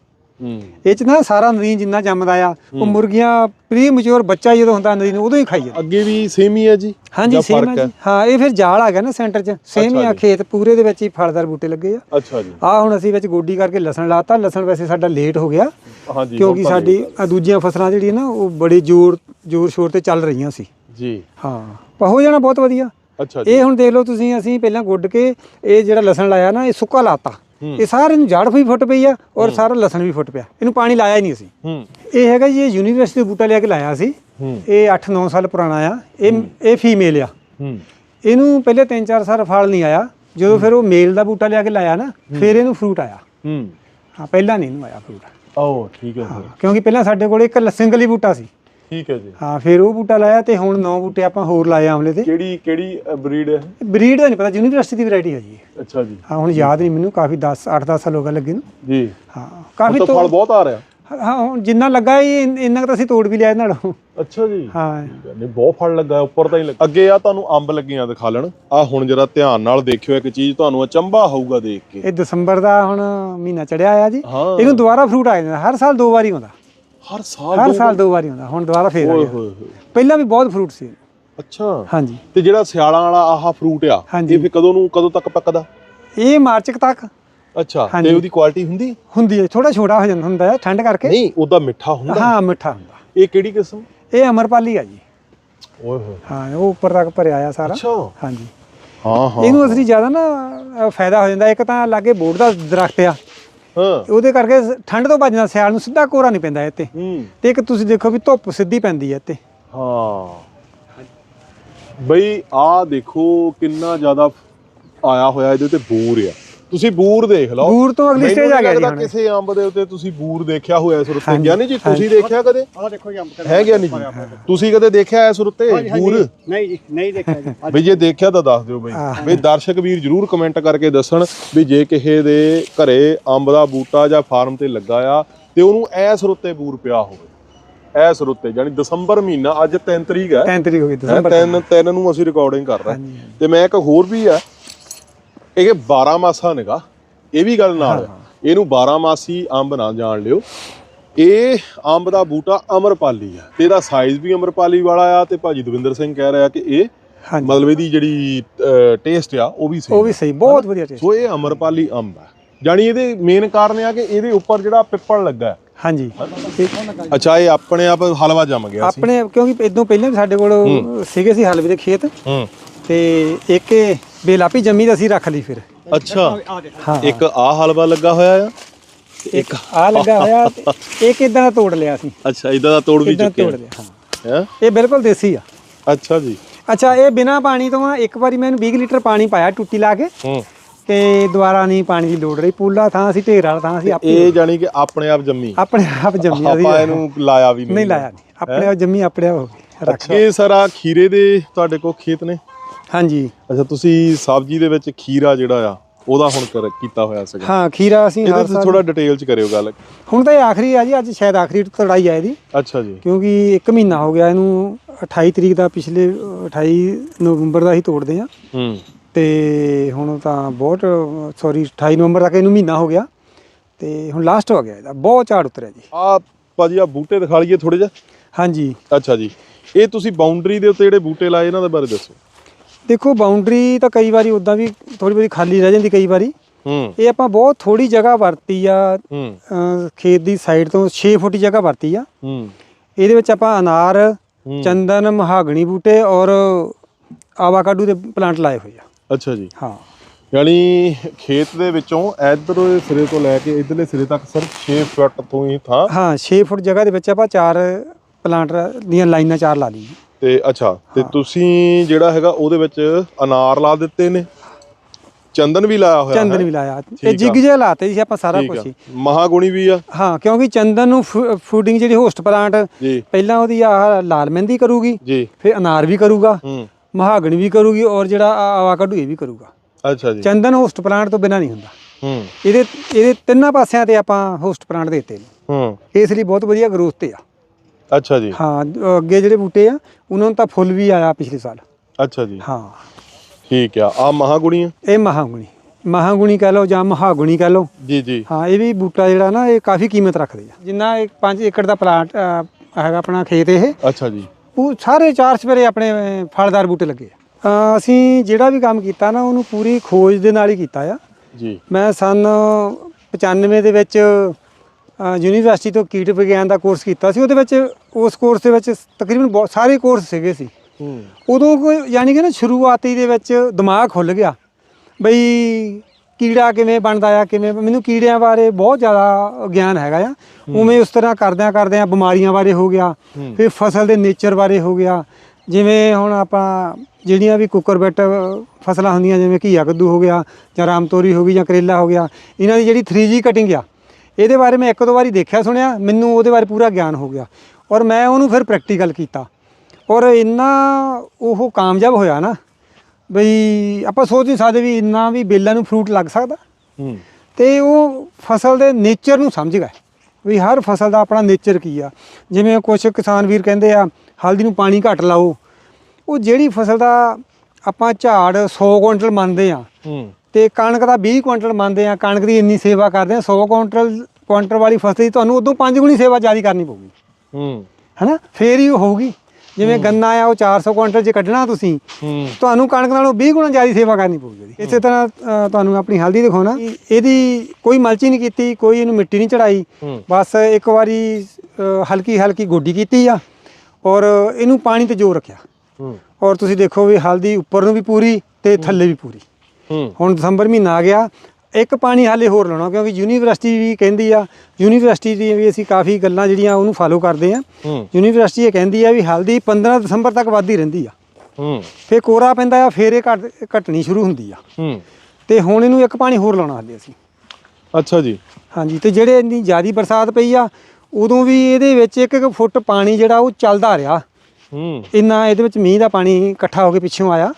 ਇਹ ਚ ਨਾ ਸਾਰਾ ਨਦੀਨ ਜਿੰਨਾ ਜੰਮਦਾ ਆ ਉਹ ਮੁਰਗੀਆਂ ਪ੍ਰੀ ਮੈਚੁਰ ਬੱਚਾ ਜਦੋਂ ਹੁੰਦਾ ਨਦੀਨ ਉਦੋਂ ਹੀ ਖਾਈ ਜਾਂਦਾ। ਅੱਗੇ ਵੀ ਸੇਮ ਹੀ ਹੈ ਜੀ? ਹਾਂਜੀ ਸੇਮ ਹੈ? ਜੀ। ਹਾਂ ਇਹ ਫਿਰ ਜਾਲ ਆ ਗਿਆ ਨਾ ਸੈਂਟਰ 'ਚ। ਸੇਮ ਹੀ ਆ ਖੇਤ ਪੂਰੇ ਦੇ ਵਿੱਚ ਹੀ ਫਲਦਾਰ ਬੂਟੇ ਲੱਗੇ ਆ। ਅੱਛਾ ਜੀ। ਆ ਹੁਣ ਅਸੀਂ ਵਿੱਚ ਗੋਡੀ ਕਰਕੇ ਲਸਣ ਲਾਤਾ ਲਸਣ ਵੈਸੇ ਸਾਡਾ ਲੇਟ ਹੋ ਗਿਆ ਹਾਂਜੀ ਕਿਉਂਕਿ ਸਾਡੀ ਦੂਜੀਆਂ ਫਸਲਾਂ ਜਿਹੜੀਆਂ ਨਾ ਉਹ ਬੜੇ ਜ਼ੋਰ ਜ਼ੋਰ ਸ਼ੋਰ ਤੇ ਚੱਲ ਰਹੀਆਂ ਸੀ। ਜੀ। ਹਾਂ ਪਰ ਹੋ ਜਾਣਾ ਬਹੁਤ ਵਧੀਆ। ਅੱਛਾ ਜੀ। ਇਹ ਹੁਣ ਦੇਖ ਲਓ ਤੁਸੀਂ ਅਸੀਂ ਪਹਿਲਾਂ ਗੁੱਡ ਕੇ ਇਹ ਜਿਹੜਾ ਲਸਣ ਲਾਇਆ ਨਾ ਇਹ ਸੁੱਕਾ ਲਾਤਾ। ਇਹ ਸਾਰੇ ਨੂੰ ਜੜ ਵੀ ਫੁੱਟ ਪਈ ਆ ਔਰ ਸਾਰਾ ਲਸਣ ਵੀ ਫੁੱਟ ਪਿਆ। ਇਹਨੂੰ ਪਾਣੀ ਲਾਇਆ ਹੀ ਨਹੀਂ ਅਸੀਂ। ਇਹ ਹੈਗਾ ਜੀ ਇਹ ਯੂਨੀਵਰਸਿਟੀ ਦਾ ਬੂਟਾ ਲਿਆ ਕੇ ਲਾਇਆ ਸੀ। ਇਹ 8-9 ਸਾਲ ਪੁਰਾਣਾ ਆ। ਇਹ ਇਹ ਫੀਮੇਲ ਆ। ਇਹਨੂੰ ਪਹਿਲੇ 3-4 ਸਾਲ ਫਲ ਨਹੀਂ ਆਇਆ। ਜਦੋਂ ਫਿਰ ਉਹ ਮੇਲ ਦਾ ਬੂਟਾ ਲਿਆ ਕੇ ਲਾਇਆ ਨਾ ਫਿਰ ਇਹਨੂੰ ਫਰੂਟ ਆਇਆ। ਹੂੰ। ਪਹਿਲਾਂ ਨਹੀਂ ਇਹਨੂੰ ਆਇਆ ਫਰੂਟ ਓ ਠੀਕ ਹੈ ਕਿਉਂਕਿ ਪਹਿਲਾਂ ਸਾਡੇ ਕੋਲ ਇੱਕ ਸਿੰਗਲ ਹੀ ਬੂਟਾ ਸੀ। ਠੀਕ ਹੈ ਜੀ। ਹਾਂ ਫਿਰ ਉਹ ਬੂਟਾ ਲਾਇਆ ਤੇ ਹੁਣ ਨੌ ਬੂਟੇ ਆਪਾਂ ਹੋਰ ਲਾਏ ਆਮਲੇ ਤੇ। ਕਿਹੜੀ ਕਿਹੜੀ ਬਰੀਡ ਹੈ? ਬਰੀਡ ਦਾ ਨਹੀਂ ਪਤਾ ਯੂਨੀਵਰਸਿਟੀ ਦੀ ਵੈਰਾਈਟੀ ਹੈ ਜੀ। ਅੱਛਾ ਜੀ। ਹਾਂ ਹੁਣ ਯਾਦ ਨਹੀਂ ਮੈਨੂੰ ਕਾਫੀ 10 8-10 ਸਾਲ ਹੋ ਗਏ ਲੱਗੇ ਨੂੰ। ਜੀ। ਹਾਂ ਕਾਫੀ ਤਾਂ ਫਲ ਬਹੁਤ ਆ ਰਿਹਾ। ਹਾਂ ਹੁਣ ਜਿੰਨਾ ਲੱਗਾ ਇਹ ਇੰਨ- ਤਾਂ ਅਸੀਂ ਤੋੜ ਵੀ ਲਿਆ ਇਹਨਾਂ ਨਾਲੋਂ। ਅੱਛਾ ਜੀ। ਹਾਂ। ਨਹੀਂ ਬਹੁਤ ਫਲ ਲੱਗਾ ਉੱਪਰ ਤਾਂ ਹੀ ਲੱਗਾ। ਅੱਗੇ ਆ ਤੁਹਾਨੂੰ ਅੰਬ ਲੱਗੀਆਂ ਦਿਖਾ ਲੈਣ। ਆ ਹੁਣ ਜਰਾ ਧਿਆਨ ਨਾਲ ਦੇਖਿਓ ਇੱਕ ਚੀਜ਼ ਤੁਹਾਨੂੰ ਅਚੰਭਾ ਹੋਊਗਾ ਦੇਖ ਕੇ। ਇਹ ਦਸੰਬਰ ਦਾ ਹੁਣ ਮਹੀਨਾ ਚੜਿਆ ਆ ਜੀ। ਇਹਨੂੰ ਦੁਬਾਰਾ ਫਰੂਟ ਆ ਜਾਂਦਾ ਹਰ ਸਾਲ ਦੋ ਵਾਰੀ ਆਉਂਦਾ। ਹਰ ਸਾਲ ਹਰ ਸਾਲ ਦੋ ਵਾਰੀ ਆਉਂਦਾ ਹੁਣ ਦੁਬਾਰਾ ਫੇਰ ਆ ਓਏ ਗਿਆ। ਹੋਏ ਹੋਏ। ਪਹਿਲਾਂ ਵੀ ਬਹੁਤ ਫਰੂਟ ਸੀ। ਅੱਛਾ। ਹਾਂਜੀ। ਤੇ ਜਿਹੜਾ ਸਿਆਲਾਂ ਵਾਲਾ ਆਹ ਫਰੂਟ ਆ ਹਾਂਜੀ। ਇਹ ਫਿਰ ਕਦੋਂ ਨੂੰ ਕਦੋਂ ਤੱਕ ਪੱਕਦਾ? ਇਹ ਮਾਰਚ ਕੁ ਤੱਕ। ਅੱਛਾ ਹਾਂਜੀ। ਤੇ ਉਹਦੀ ਕੁਆਲਿਟੀ ਹੁੰਦੀ? ਹੁੰਦੀ ਹੈ ਥੋੜਾ ਛੋਟਾ ਹੋ ਜਾਂਦਾ ਹੁੰਦਾ ਹੈ ਠੰਡ ਕਰਕੇ। ਨਹੀਂ ਉਹਦਾ ਮਿੱਠਾ ਹੁੰਦਾ? ਹਾਂ ਮਿੱਠਾ ਹੁੰਦਾ। ਇਹ ਕਿਹੜੀ ਕਿਸਮ? ਇਹ ਅਮਰਪਾਲੀ ਆ ਜੀ। ਓਏ ਹੋਏ। ਹਾਂ ਉਹ ਉੱਪਰ ਤੱਕ ਭਰਿਆ ਆ ਸਾਰਾ। ਅੱਛਾ। ਹਾਂਜੀ। ਹਾਂ ਹਾਂ ਇਹਨੂੰ ਅਸਲੀ ਜ਼ਿਆਦਾ ਨਾ ਅ, ਫਾਇਦਾ ਹੋ ਜਾਂਦਾ ਇੱਕ ਤਾਂ ਲਾਗੇ ਬੋਰਡ ਦਾ ਦਰਖਤ ਆ। ਹਾਂ। ਉਹਦੇ ਕਰਕੇ ਠੰਡ ਤੋਂ ਬਚਦਾ ਸਿਆਲ ਨੂੰ ਸਿੱਧਾ ਕੋਰਾ ਨਹੀਂ ਪੈਂਦਾ ਇੱਥੇ। ਹੂੰ। ਤੇ ਇੱਕ ਤੁਸੀਂ ਦੇਖੋ ਵੀ ਧੁੱਪ ਸਿੱਧੀ ਪੈਂਦੀ ਹੈ ਇੱਥੇ। ਹਾਂ। ਬਈ ਆ ਦੇਖੋ ਕਿੰਨਾ ਜ਼ਿਆਦਾ ਆਇਆ ਹੋਇਆ ਇਹਦੇ ਤੇ ਬੂਰ ਆ। ਤੁਸੀਂ ਬੂਰ ਦੇਖ ਲਓ। ਬੂਰ ਤੋਂ ਅਗਲੀ stage ਆ ਗਿਆ ਜੀ ਹੁਣ। ਕਿਸੇ ਅੰਬ ਦੇ ਉੱਤੇ ਤੁਸੀਂ ਬੂਰ ਦੇਖਿਆ ਹੋਇਆ ਇਸ ਰੁੱਤੇ। ਗਿਆਨੀ ਜੀ? ਤੁਸੀਂ ਦੇਖਿਆ ਕਦੇ? ਆਹ ਦੇਖੋ ਜੀ ਅੰਬ ਹੈ ਗਿਆਨੀ ਜੀ? ਤੁਸੀਂ ਕਦੇ ਦੇਖਿਆ ਇਸ ਰੁੱਤੇ? ਬੂਰ? ਨਹੀਂ ਜੀ ਨਹੀਂ ਦੇਖਿਆ ਜੀ। ਬਈ ਜੇ ਦੇਖਿਆ ਤਾਂ ਦੱਸ ਦਿਓ ਬਈ। ਬਈ ਦਰਸ਼ਕ ਵੀਰ ਜਰੂਰ ਕਮੈਂਟ ਕਰਕੇ ਦੱਸਣ ਵੀ ਜੇ ਕਿਸੇ ਦੇ ਘਰੇ ਅੰਬ ਦਾ ਬੂਟਾ ਜਾਂ ਫਾਰਮ ਤੇ ਲੱਗਾ ਆ ਤੇ ਉਹਨੂੰ ਐਸ ਰੁੱਤੇ ਬੂਰ ਪਿਆ ਹੋਵੇ। ਐਸ ਰੁੱਤੇ ਯਾਨੀ ਦਸੰਬਰ ਮਹੀਨਾ ਅੱਜ 3 ਤਰੀਕ ਹੈ। 3 ਤਰੀਕ ਹੋ ਗਈ ਦਸੰਬਰ ਤਿੰਨ ਤਿੰਨ ਨੂੰ ਅਸੀਂ ਰਿਕਾਰਡਿੰਗ ਕਰ ਰਹੇ ਤੇ ਮੈਂ ਇੱਕ ਹੋਰ ਵੀ ਆ ਇਹ 12 ਮਾਸਾ ਨਿਗਾ ਇਹ ਵੀ ਗੱਲ ਨਾਲ। ਇਹਨੂੰ 12 ਮਾਸੀ ਅੰਬ ਨਾ ਜਾਣ ਲਿਓ। ਇਹ ਅੰਬ ਦਾ ਬੂਟਾ ਅਮਰਪਾਲੀ ਆ। ਤੇ ਇਹਦਾ ਸਾਈਜ਼ ਵੀ ਅਮਰਪਾਲੀ ਵਾਲਾ ਆ ਤੇ ਭਾਜੀ ਦਵਿੰਦਰ ਸਿੰਘ ਕਹਿ ਰਿਹਾ ਕਿ ਇਹ ਮਤਲਬ ਇਹਦੀ ਜਿਹੜੀ ਟੇਸਟ ਆ ਉਹ ਵੀ ਸਹੀ ਉਹ ਵੀ ਸਹੀ ਬਹੁਤ ਵਧੀਆ ਟੇਸਟ ਸੋ ਇਹ ਅਮਰਪਾਲੀ ਅੰਬ ਆ। ਜਾਣੀ ਇਹਦੇ ਮੇਨ ਕਾਰਨ ਆ ਕਿ ਇਹਦੇ ਉੱਪਰ ਜਿਹੜਾ ਪਿੱਪਲ ਲੱਗਾ ਹਾਂਜੀ। ਅੱਛਾ ਇਹ ਆਪਣੇ ਆਪ ਹਲਵਾ ਜੰਮ ਗਿਆ ਸੀ। ਆਪਣੇ ਕਿਉਂਕਿ ਇਦੋਂ ਪਹਿਲਾਂ ਸਾਡੇ ਕੋਲ ਸੀਗੇ ਸੀ ਹਲਵੇ ਦੇ ਖੇਤ। ਹੂੰ। ਤੇ ਇੱਕ ਬੇਲਾਪੀ ਜੰਮੀ ਤਾਂ ਅਸੀਂ ਰੱਖ ਲਈ ਫਿਰ। ਅੱਛਾ। ਹਾਂ। ਇੱਕ ਆ ਹਲਵਾ ਲੱਗਾ ਹੋਇਆ ਆ? ਇੱਕ ਆ ਲੱਗਾ ਹੋਇਆ ਤੇ ਇੱਕ ਇਦਾਂ ਦਾ ਤੋੜ ਲਿਆ ਸੀ ਅੱਛਾ ਇਦਾਂ ਦਾ ਤੋੜ ਵੀ ਇਦਾਂ ਚੁੱਕਿਆ ਤੋੜ ਲਿਆ ਹਾਂ। ਇਹ ਬਿਲਕੁਲ ਦੇਸੀ ਆ। ਅੱਛਾ ਜੀ। ਅੱਛਾ ਇਹ ਬਿਨਾ ਪਾਣੀ ਤੋਂ ਆ ਇੱਕ ਵਾਰੀ ਮੈਂ ਇਹਨੂੰ 20 ਲੀਟਰ ਪਾਣੀ ਪਾਇਆ ਟੁੱਟੀ ਲਾ ਕੇ। ਹੂੰ। ਤੇ ਦੁਬਾਰਾ ਨਹੀਂ ਪਾਣੀ ਦੀ ਲੋੜ ਰਹੀ। ਪੂਲਾ ਥਾਂ ਅਸੀਂ ਢੇਰ ਵਾਲਾ ਥਾਂ ਅਸੀਂ ਆਪੇ ਇਹ ਜਾਨੀ ਕਿ ਆਪਣੇ ਆਪ ਜੰਮੀ। ਆਪਣੇ ਆਪ ਜੰਮੀ ਅਸੀਂ ਆਪਾਂ ਇਹਨੂੰ ਲਾਇਆ ਵੀ ਨਹੀਂ ਨਹੀਂ। ਲਾਇਆ ਨਹੀਂ। ਆਪਣੇ ਆਪ ਜੰਮੀ ਆਪਣੇ ਆਪ ਹੋ ਗਈ ਰੱਖ ਅੱਗੇ ਸਾਰਾ ਖੀਰੇ ਦੇ ਤੁਹਾਡੇ ਕੋਲ ਖੇਤ ਨੇ? ਹਾਂਜੀ। ਅੱਛਾ ਤੁਸੀਂ ਸਬਜ਼ੀ ਦੇ ਵਿੱਚ ਖੀਰਾ ਜਿਹੜਾ ਆ ਉਹਦਾ ਹੁਣ ਕਰ ਕੀਤਾ ਹੋਇਆ ਸੀਗਾ। ਹਾਂ ਖੀਰਾ ਅਸੀਂ ਹਰ ਸਾਲ ਥੋੜਾ ਡਿਟੇਲ ਚ ਕਰਿਓ ਗੱਲ। ਹੁਣ ਤਾਂ ਇਹ ਆਖਰੀ ਆ ਜੀ ਅੱਜ ਸ਼ਾਇਦ ਆਖਰੀ ਤੜਾਈ ਆ ਇਹਦੀ। ਅੱਛਾ ਜੀ। ਕਿਉਂਕਿ 1 ਮਹੀਨਾ ਹੋ ਗਿਆ ਇਹਨੂੰ 28 ਤਰੀਕ ਦਾ ਪਿਛਲੇ ਅ, 28 ਨਵੰਬਰ ਦਾ ਹੀ ਤੋੜਦੇ ਆ ਹੂੰ। ਤੇ ਹੁਣ ਤਾਂ ਬਹੁਤ ਸੌਰੀ 28 ਨਵੰਬਰ ਤੱਕ ਇਹਨੂੰ ਮਹੀਨਾ ਹੋ ਗਿਆ। ਤੇ ਹੁਣ ਲਾਸਟ ਹੋ ਗਿਆ ਇਹਦਾ। ਬਹੁਤ ਝਾੜ ਉਤਰਿਆ ਜੀ। ਆ ਭਾਜੀ ਆ ਬੂਟੇ ਦਿਖਾ ਲਈਏ ਥੋੜੇ ਜਿਹਾ। ਹਾਂਜੀ। ਅੱਛਾ ਜੀ। ਇਹ ਤੁਸੀਂ ਬਾਉਂਡਰੀ ਦੇ ਉੱਤੇ ਜਿਹੜੇ ਬੂਟੇ ਲਾਏ ਇਹਨਾਂ ਦੇ ਬਾਰੇ ਦੱਸੋ। ਦੇਖੋ ਬਾਉਂਡਰੀ ਤਾਂ ਕਈ ਵਾਰੀ ਉਦਾਂ ਵੀ ਥੋੜੀ ਬਹੁਤੀ ਖਾਲੀ ਰਹਿ ਜਾਂਦੀ ਕਈ ਵਾਰੀ। ਹੂੰ। ਇਹ ਆਪਾਂ ਬਹੁਤ ਥੋੜੀ ਜਗ੍ਹਾ ਵਰਤੀ ਆ ਹੂੰ। ਖੇਤ ਦੀ ਸਾਈਡ ਤੋਂ 6 ਫੁੱਟ ਦੀ ਜਗ੍ਹਾ ਵਰਤੀ ਆ। ਹੂੰ। ਇਹਦੇ ਵਿੱਚ ਆਪਾਂ ਅਨਾਰ ਚੰਦਨ ਮਹਾਗਣੀ ਬੂਟੇ ਔਰ ਆਵਾਕਾਡੂ ਦੇ ਪਲਾਂਟ ਲਾਏ ਹੋਏ ਆ। ਅੱਛਾ ਜੀ। ਹਾਂ। ਯਾਨੀ ਖੇਤ ਦੇ ਵਿੱਚੋਂ ਇਧਰ ਸਿਰੇ ਤੋਂ ਲੈ ਕੇ ਇਧਰਲੇ ਸਿਰੇ ਤੱਕ ਸਿਰਫ 6 ਫੁੱਟ ਤੋਂ ਹੀ ਥਾਂ ਹਾਂ 6 ਫੁੱਟ ਜਗ੍ਹਾ ਦੇ ਵਿੱਚ ਆਪਾਂ ਚਾਰ ਪਲਾਂਟ ਦੀਆਂ ਲਾਈਨਾਂ ਚਾਰ ਲਾ ਲਈ ਤੇ ਅੱਛਾ ਤੇ ਤੁਸੀਂ ਜਿਹੜਾ ਹੈਗਾ ਉਹਦੇ ਵਿੱਚ ਅਨਾਰ ਲਾ ਦਿੱਤੇ ਨੇ? ਚੰਦਨ ਵੀ ਲਾਇਆ ਹੋਇਆ ਚੰਦਨ। ਵੀ ਲਾਇਆ। ਇਹ ਆ। ਜਿਗ ਜੇ ਲਾਤੇ ਸੀ ਆਪਾਂ ਸਾਰਾ ਕੁਝ ਆ। ਹੀ। ਮਹਾਗੁਣੀ ਵੀ ਆ। ਹਾਂ ਕਿਉਂਕਿ ਚੰਦਨ ਨੂੰ ਫੂਡਿੰਗ ਜਿਹੜੀ ਹੋਸਟ ਪਲਾਂਟ ਜੀ। ਪਹਿਲਾਂ ਉਹਦੀ ਆਹ ਲਾਲ ਮਹਿੰਦੀ ਕਰੂਗੀ ਜੀ। ਫਿਰ ਅਨਾਰ ਵੀ ਕਰੂਗਾ ਮਹਾਗਣੀ ਵੀ ਕਰੂਗੀ ਔਰ ਜਿਹੜਾ ਆ- ਆਵਾਕਾਡੂ ਇਹ ਵੀ ਕਰੂਗਾ। ਅੱਛਾ ਜੀ। ਚੰਦਨ ਹੋਸਟ ਪਲਾਂਟ ਤੋਂ ਬਿਨਾ ਨਹੀਂ ਹੁੰਦਾ। ਹੂੰ। ਇਹਦੇ ਇਹਦੇ ਤਿੰਨਾਂ ਪਾਸਿਆਂ ਤੇ ਆਪਾਂ ਹੋਸਟ ਪਲਾਂਟ ਦਿੱਤੇ ਨੇ। ਹੂੰ। ਇਸ ਲਈ ਬਹੁਤ ਵਧੀਆ ਗਰੋਥ ਤੇ ਆ। ਅੱਛਾ ਜੀ। ਹਾਂ ਅ, ਅੱਗੇ ਜਿਹੜੇ ਬੂਟੇ ਆ ਉਹਨਾਂ ਨੂੰ ਤਾਂ ਫੁੱਲ ਵੀ ਆਇਆ ਪਿਛਲੇ ਸਾਲ। ਅੱਛਾ ਜੀ। ਹਾਂ। ਠੀਕ ਆ। ਆ ਮਹਾਗੁਣੀ ਆ? ਇਹ ਮਹਾਗੁਣੀ। ਮਹਾਗੁਣੀ ਕਹਿ ਲਓ ਜਾਂ ਮਹਾਗੁਣੀ ਕਹਿ ਲਓ। ਜੀ ਜੀ। ਹਾਂ ਇਹ ਵੀ ਬੂਟਾ ਜਿਹੜਾ ਨਾ ਇਹ ਕਾਫੀ ਕੀਮਤ ਰੱਖਦੇ ਆ। ਜਿੰਨਾ ਇੱਕ 5 ਏਕੜ ਦਾ ਪਲਾਂਟ ਹੈਗਾ ਆਪਣਾ ਖੇਤ ਇਹ। ਅੱਛਾ ਜੀ। ਉਹ ਸਾਰੇ ਚਾਰ ਸਵੇਰੇ ਆਪਣੇ ਫਲਦਾਰ ਬੂਟੇ ਲੱਗੇ ਆ। ਅਸੀਂ ਜਿਹੜਾ ਵੀ ਕੰਮ ਕੀਤਾ ਨਾ ਉਹਨੂੰ ਪੂਰੀ ਖੋਜ ਦੇ ਨਾਲ ਹੀ ਕੀਤਾ ਆ। ਜੀ। ਮੈਂ ਸਨ 95 ਦੇ ਵਿੱਚ ਅ, ਯੂਨੀਵਰਸਿਟੀ ਤੋਂ ਕੀਟ ਵਿਗਿਆਨ ਦਾ ਕੋਰਸ ਕੀਤਾ ਸੀ। ਉਹਦੇ ਵਿੱਚ ਉਸ ਕੋਰਸ ਦੇ ਵਿੱਚ ਤਕਰੀਬਨ ਬਹੁਤ ਸਾਰੇ ਕੋਰਸ ਸੀਗੇ ਸੀ। ਹੂੰ। ਉਦੋਂ ਕੋਈ ਯਾਨੀ ਕਿ ਨਾ ਸ਼ੁਰੂਆਤੀ ਦੇ ਵਿੱਚ ਦਿਮਾਗ ਖੁੱਲ ਗਿਆ। ਬਈ ਕੀੜਾ ਕਿਵੇਂ ਬਣਦਾ ਆ ਕਿਵੇਂ ਮੈਨੂੰ ਕੀੜਿਆਂ ਬਾਰੇ ਬਹੁਤ ਜ਼ਿਆਦਾ ਗਿਆਨ ਹੈਗਾ ਆ। ਉਵੇਂ ਉਸ ਤਰ੍ਹਾਂ ਕਰਦਿਆਂ ਕਰਦਿਆਂ ਬਿਮਾਰੀਆਂ ਬਾਰੇ ਹੋ ਗਿਆ। ਫਿਰ ਫਸਲ ਦੇ ਨੇਚਰ ਬਾਰੇ ਹੋ ਗਿਆ। ਜਿਵੇਂ ਹੁਣ ਆਪਾਂ ਜਿਹੜੀਆਂ ਵੀ ਕੁੱਕਰਬੈਟ ਫਸਲਾਂ ਹੁੰਦੀਆਂ ਜਿਵੇਂ ਘੀਆ ਕੱਦੂ ਹੋ ਗਿਆ ਜਾਂ ਰਾਮਤੋਰੀ ਹੋ ਗਈ ਜਾਂ ਕਰੇਲਾ ਹੋ ਗਿਆ ਇਹਨਾਂ ਦੀ ਜਿਹੜੀ 3G ਕਟਿੰਗ ਆ ਇਹਦੇ ਬਾਰੇ ਮੈਂ ਇੱਕ ਦੋ ਵਾਰੀ ਦੇਖਿਆ ਸੁਣਿਆ ਮੈਨੂੰ ਉਹਦੇ ਬਾਰੇ ਪੂਰਾ ਗਿਆਨ ਹੋ ਗਿਆ। ਔਰ ਮੈਂ ਉਹਨੂੰ ਫਿਰ ਪ੍ਰੈਕਟੀਕਲ ਕੀਤਾ। ਔਰ ਇੰਨਾ ਉਹ ਕਾਮਯਾਬ ਹੋਇਆ ਨਾ ਬਈ ਆਪਾਂ ਸੋਚ ਨਹੀਂ ਸਕਦੇ ਵੀ ਇੰਨਾ ਵੀ ਬੇਲਾਂ ਨੂੰ ਫਰੂਟ ਲੱਗ ਸਕਦਾ। ਹੂੰ। ਤੇ ਉਹ ਫਸਲ ਦੇ ਨੇਚਰ ਨੂੰ ਸਮਝ ਗਏ। ਵੀ ਹਰ ਫਸਲ ਦਾ ਆਪਣਾ ਨੇਚਰ ਕੀ ਆ। ਜਿਵੇਂ ਕੁਝ ਕਿਸਾਨ ਵੀਰ ਕਹਿੰਦੇ ਆ ਹਲਦੀ ਨੂੰ ਪਾਣੀ ਘੱਟ ਲਾਓ। ਉਹ ਜਿਹੜੀ ਫਸਲ ਦਾ ਆਪਾਂ ਝਾੜ 100 ਕੁਇੰਟਲ ਮੰਨਦੇ ਆ ਹੂੰ। ਤੇ ਕਣਕ ਦਾ 20 ਕੁਇੰਟਲ ਮੰਨਦੇ ਆ ਕਣਕ ਦੀ ਇੰਨੀ ਸੇਵਾ ਕਰਦੇ ਆ 100 ਕੁਇੰਟਲ ਕੁਇੰਟਲ ਵਾਲੀ ਫਸਲ ਦੀ ਤੁਹਾਨੂੰ ਉਦੋਂ ਪੰਜ ਗੁਣੀ ਸੇਵਾ ਜ਼ਿਆਦਾ ਕਰਨੀ ਪਊਗੀ। ਹੂੰ। ਹੈਨਾ? ਫੇਰ ਹੀ ਉਹ ਹੋਊਗੀ। ਜਿਵੇਂ ਗੰਨਾ ਆ ਉਹ 400 ਕੁਇੰਟਲ ਚ ਕੱਢਣਾ ਤੁਸੀਂ ਹੂੰ। ਤੁਹਾਨੂੰ ਕਣਕ ਨਾਲੋਂ 20 ਗੁਣਾ ਜ਼ਿਆਦਾ ਸੇਵਾ ਕਰਨੀ ਪਊਗੀ ਇਸੇ ਤਰ੍ਹਾਂ ਤੁਹਾਨੂੰ ਆਪਣੀ ਹਲਦੀ ਦਿਖਾਉਣਾ। ਇਹਦੀ ਕੋਈ ਮਲਚੀ ਨਹੀਂ ਕੀਤੀ ਕੋਈ ਇਹਨੂੰ ਮਿੱਟੀ ਨਹੀਂ ਚੜਾਈ। ਬਸ ਇੱਕ ਵਾਰੀ ਹਲਕੀ ਹਲਕੀ ਗੋਡੀ ਕੀਤੀ ਆ ਔਰ ਇਹਨੂੰ ਪਾਣੀ ਤੇ ਜ਼ੋਰ ਰੱਖਿਆ। ਹੂੰ। ਔਰ ਤੁਸੀਂ ਦੇਖੋ ਵੀ ਹਲਦੀ ਉੱਪਰ ਨੂੰ ਵੀ ਪੂਰੀ ਤੇ ਥੱਲੇ ਵੀ ਪੂਰੀ। ਹੁਣ ਦਸੰਬਰ ਮਹੀਨਾ ਆ ਗਿਆ ਇੱਕ ਪਾਣੀ ਹਾਲੇ ਹੋਰ ਲਾਉਣਾ ਕਿਉਂਕਿ ਯੂਨੀਵਰਸਿਟੀ ਵੀ ਕਹਿੰਦੀ ਆ ਯੂਨੀਵਰਸਿਟੀ ਦੀ ਵੀ ਅਸੀਂ ਕਾਫੀ ਗੱਲਾਂ ਜਿਹੜੀਆਂ ਉਹਨੂੰ ਫਾਲੋ ਕਰਦੇ ਆ। ਯੂਨੀਵਰਸਿਟੀ ਇਹ ਕਹਿੰਦੀ ਆ ਵੀ ਹਲਦੀ 15 ਦਸੰਬਰ ਤੱਕ ਵੱਧਦੀ ਰਹਿੰਦੀ ਆ। ਹੂੰ। ਫੇ ਕੋਰਾ ਪੈਂਦਾ ਆ ਫੇਰ ਇਹ ਘਟ ਘਟਣੀ ਸ਼ੁਰੂ ਹੁੰਦੀ ਆ। ਹੂੰ। ਤੇ ਹੁਣ ਇਹਨੂੰ ਇੱਕ ਪਾਣੀ ਹੋਰ ਲਾਉਣਾ ਹਾਲੇ ਅਸੀਂ। ਅੱਛਾ ਜੀ। ਹਾਂਜੀ ਤੇ ਜਿਹੜੇ ਇੰਨੀ ਜ਼ਿਆਦੀ ਬਰਸਾਤ ਪਈ ਆ ਉਦੋਂ ਵੀ ਇਹਦੇ ਵਿੱਚ ਇੱਕ ਇੱਕ ਫੁੱਟ ਪਾਣੀ ਜਿਹੜਾ ਉਹ ਚੱਲਦਾ ਰਿਹਾ। ਹੂੰ। ਇੰਨਾ ਇਹਦੇ ਵਿੱਚ ਮੀਂਹ ਦਾ ਪਾਣੀ ਇਕੱਠਾ ਹੋ ਕੇ ਪਿੱਛੋਂ ਆਇਆ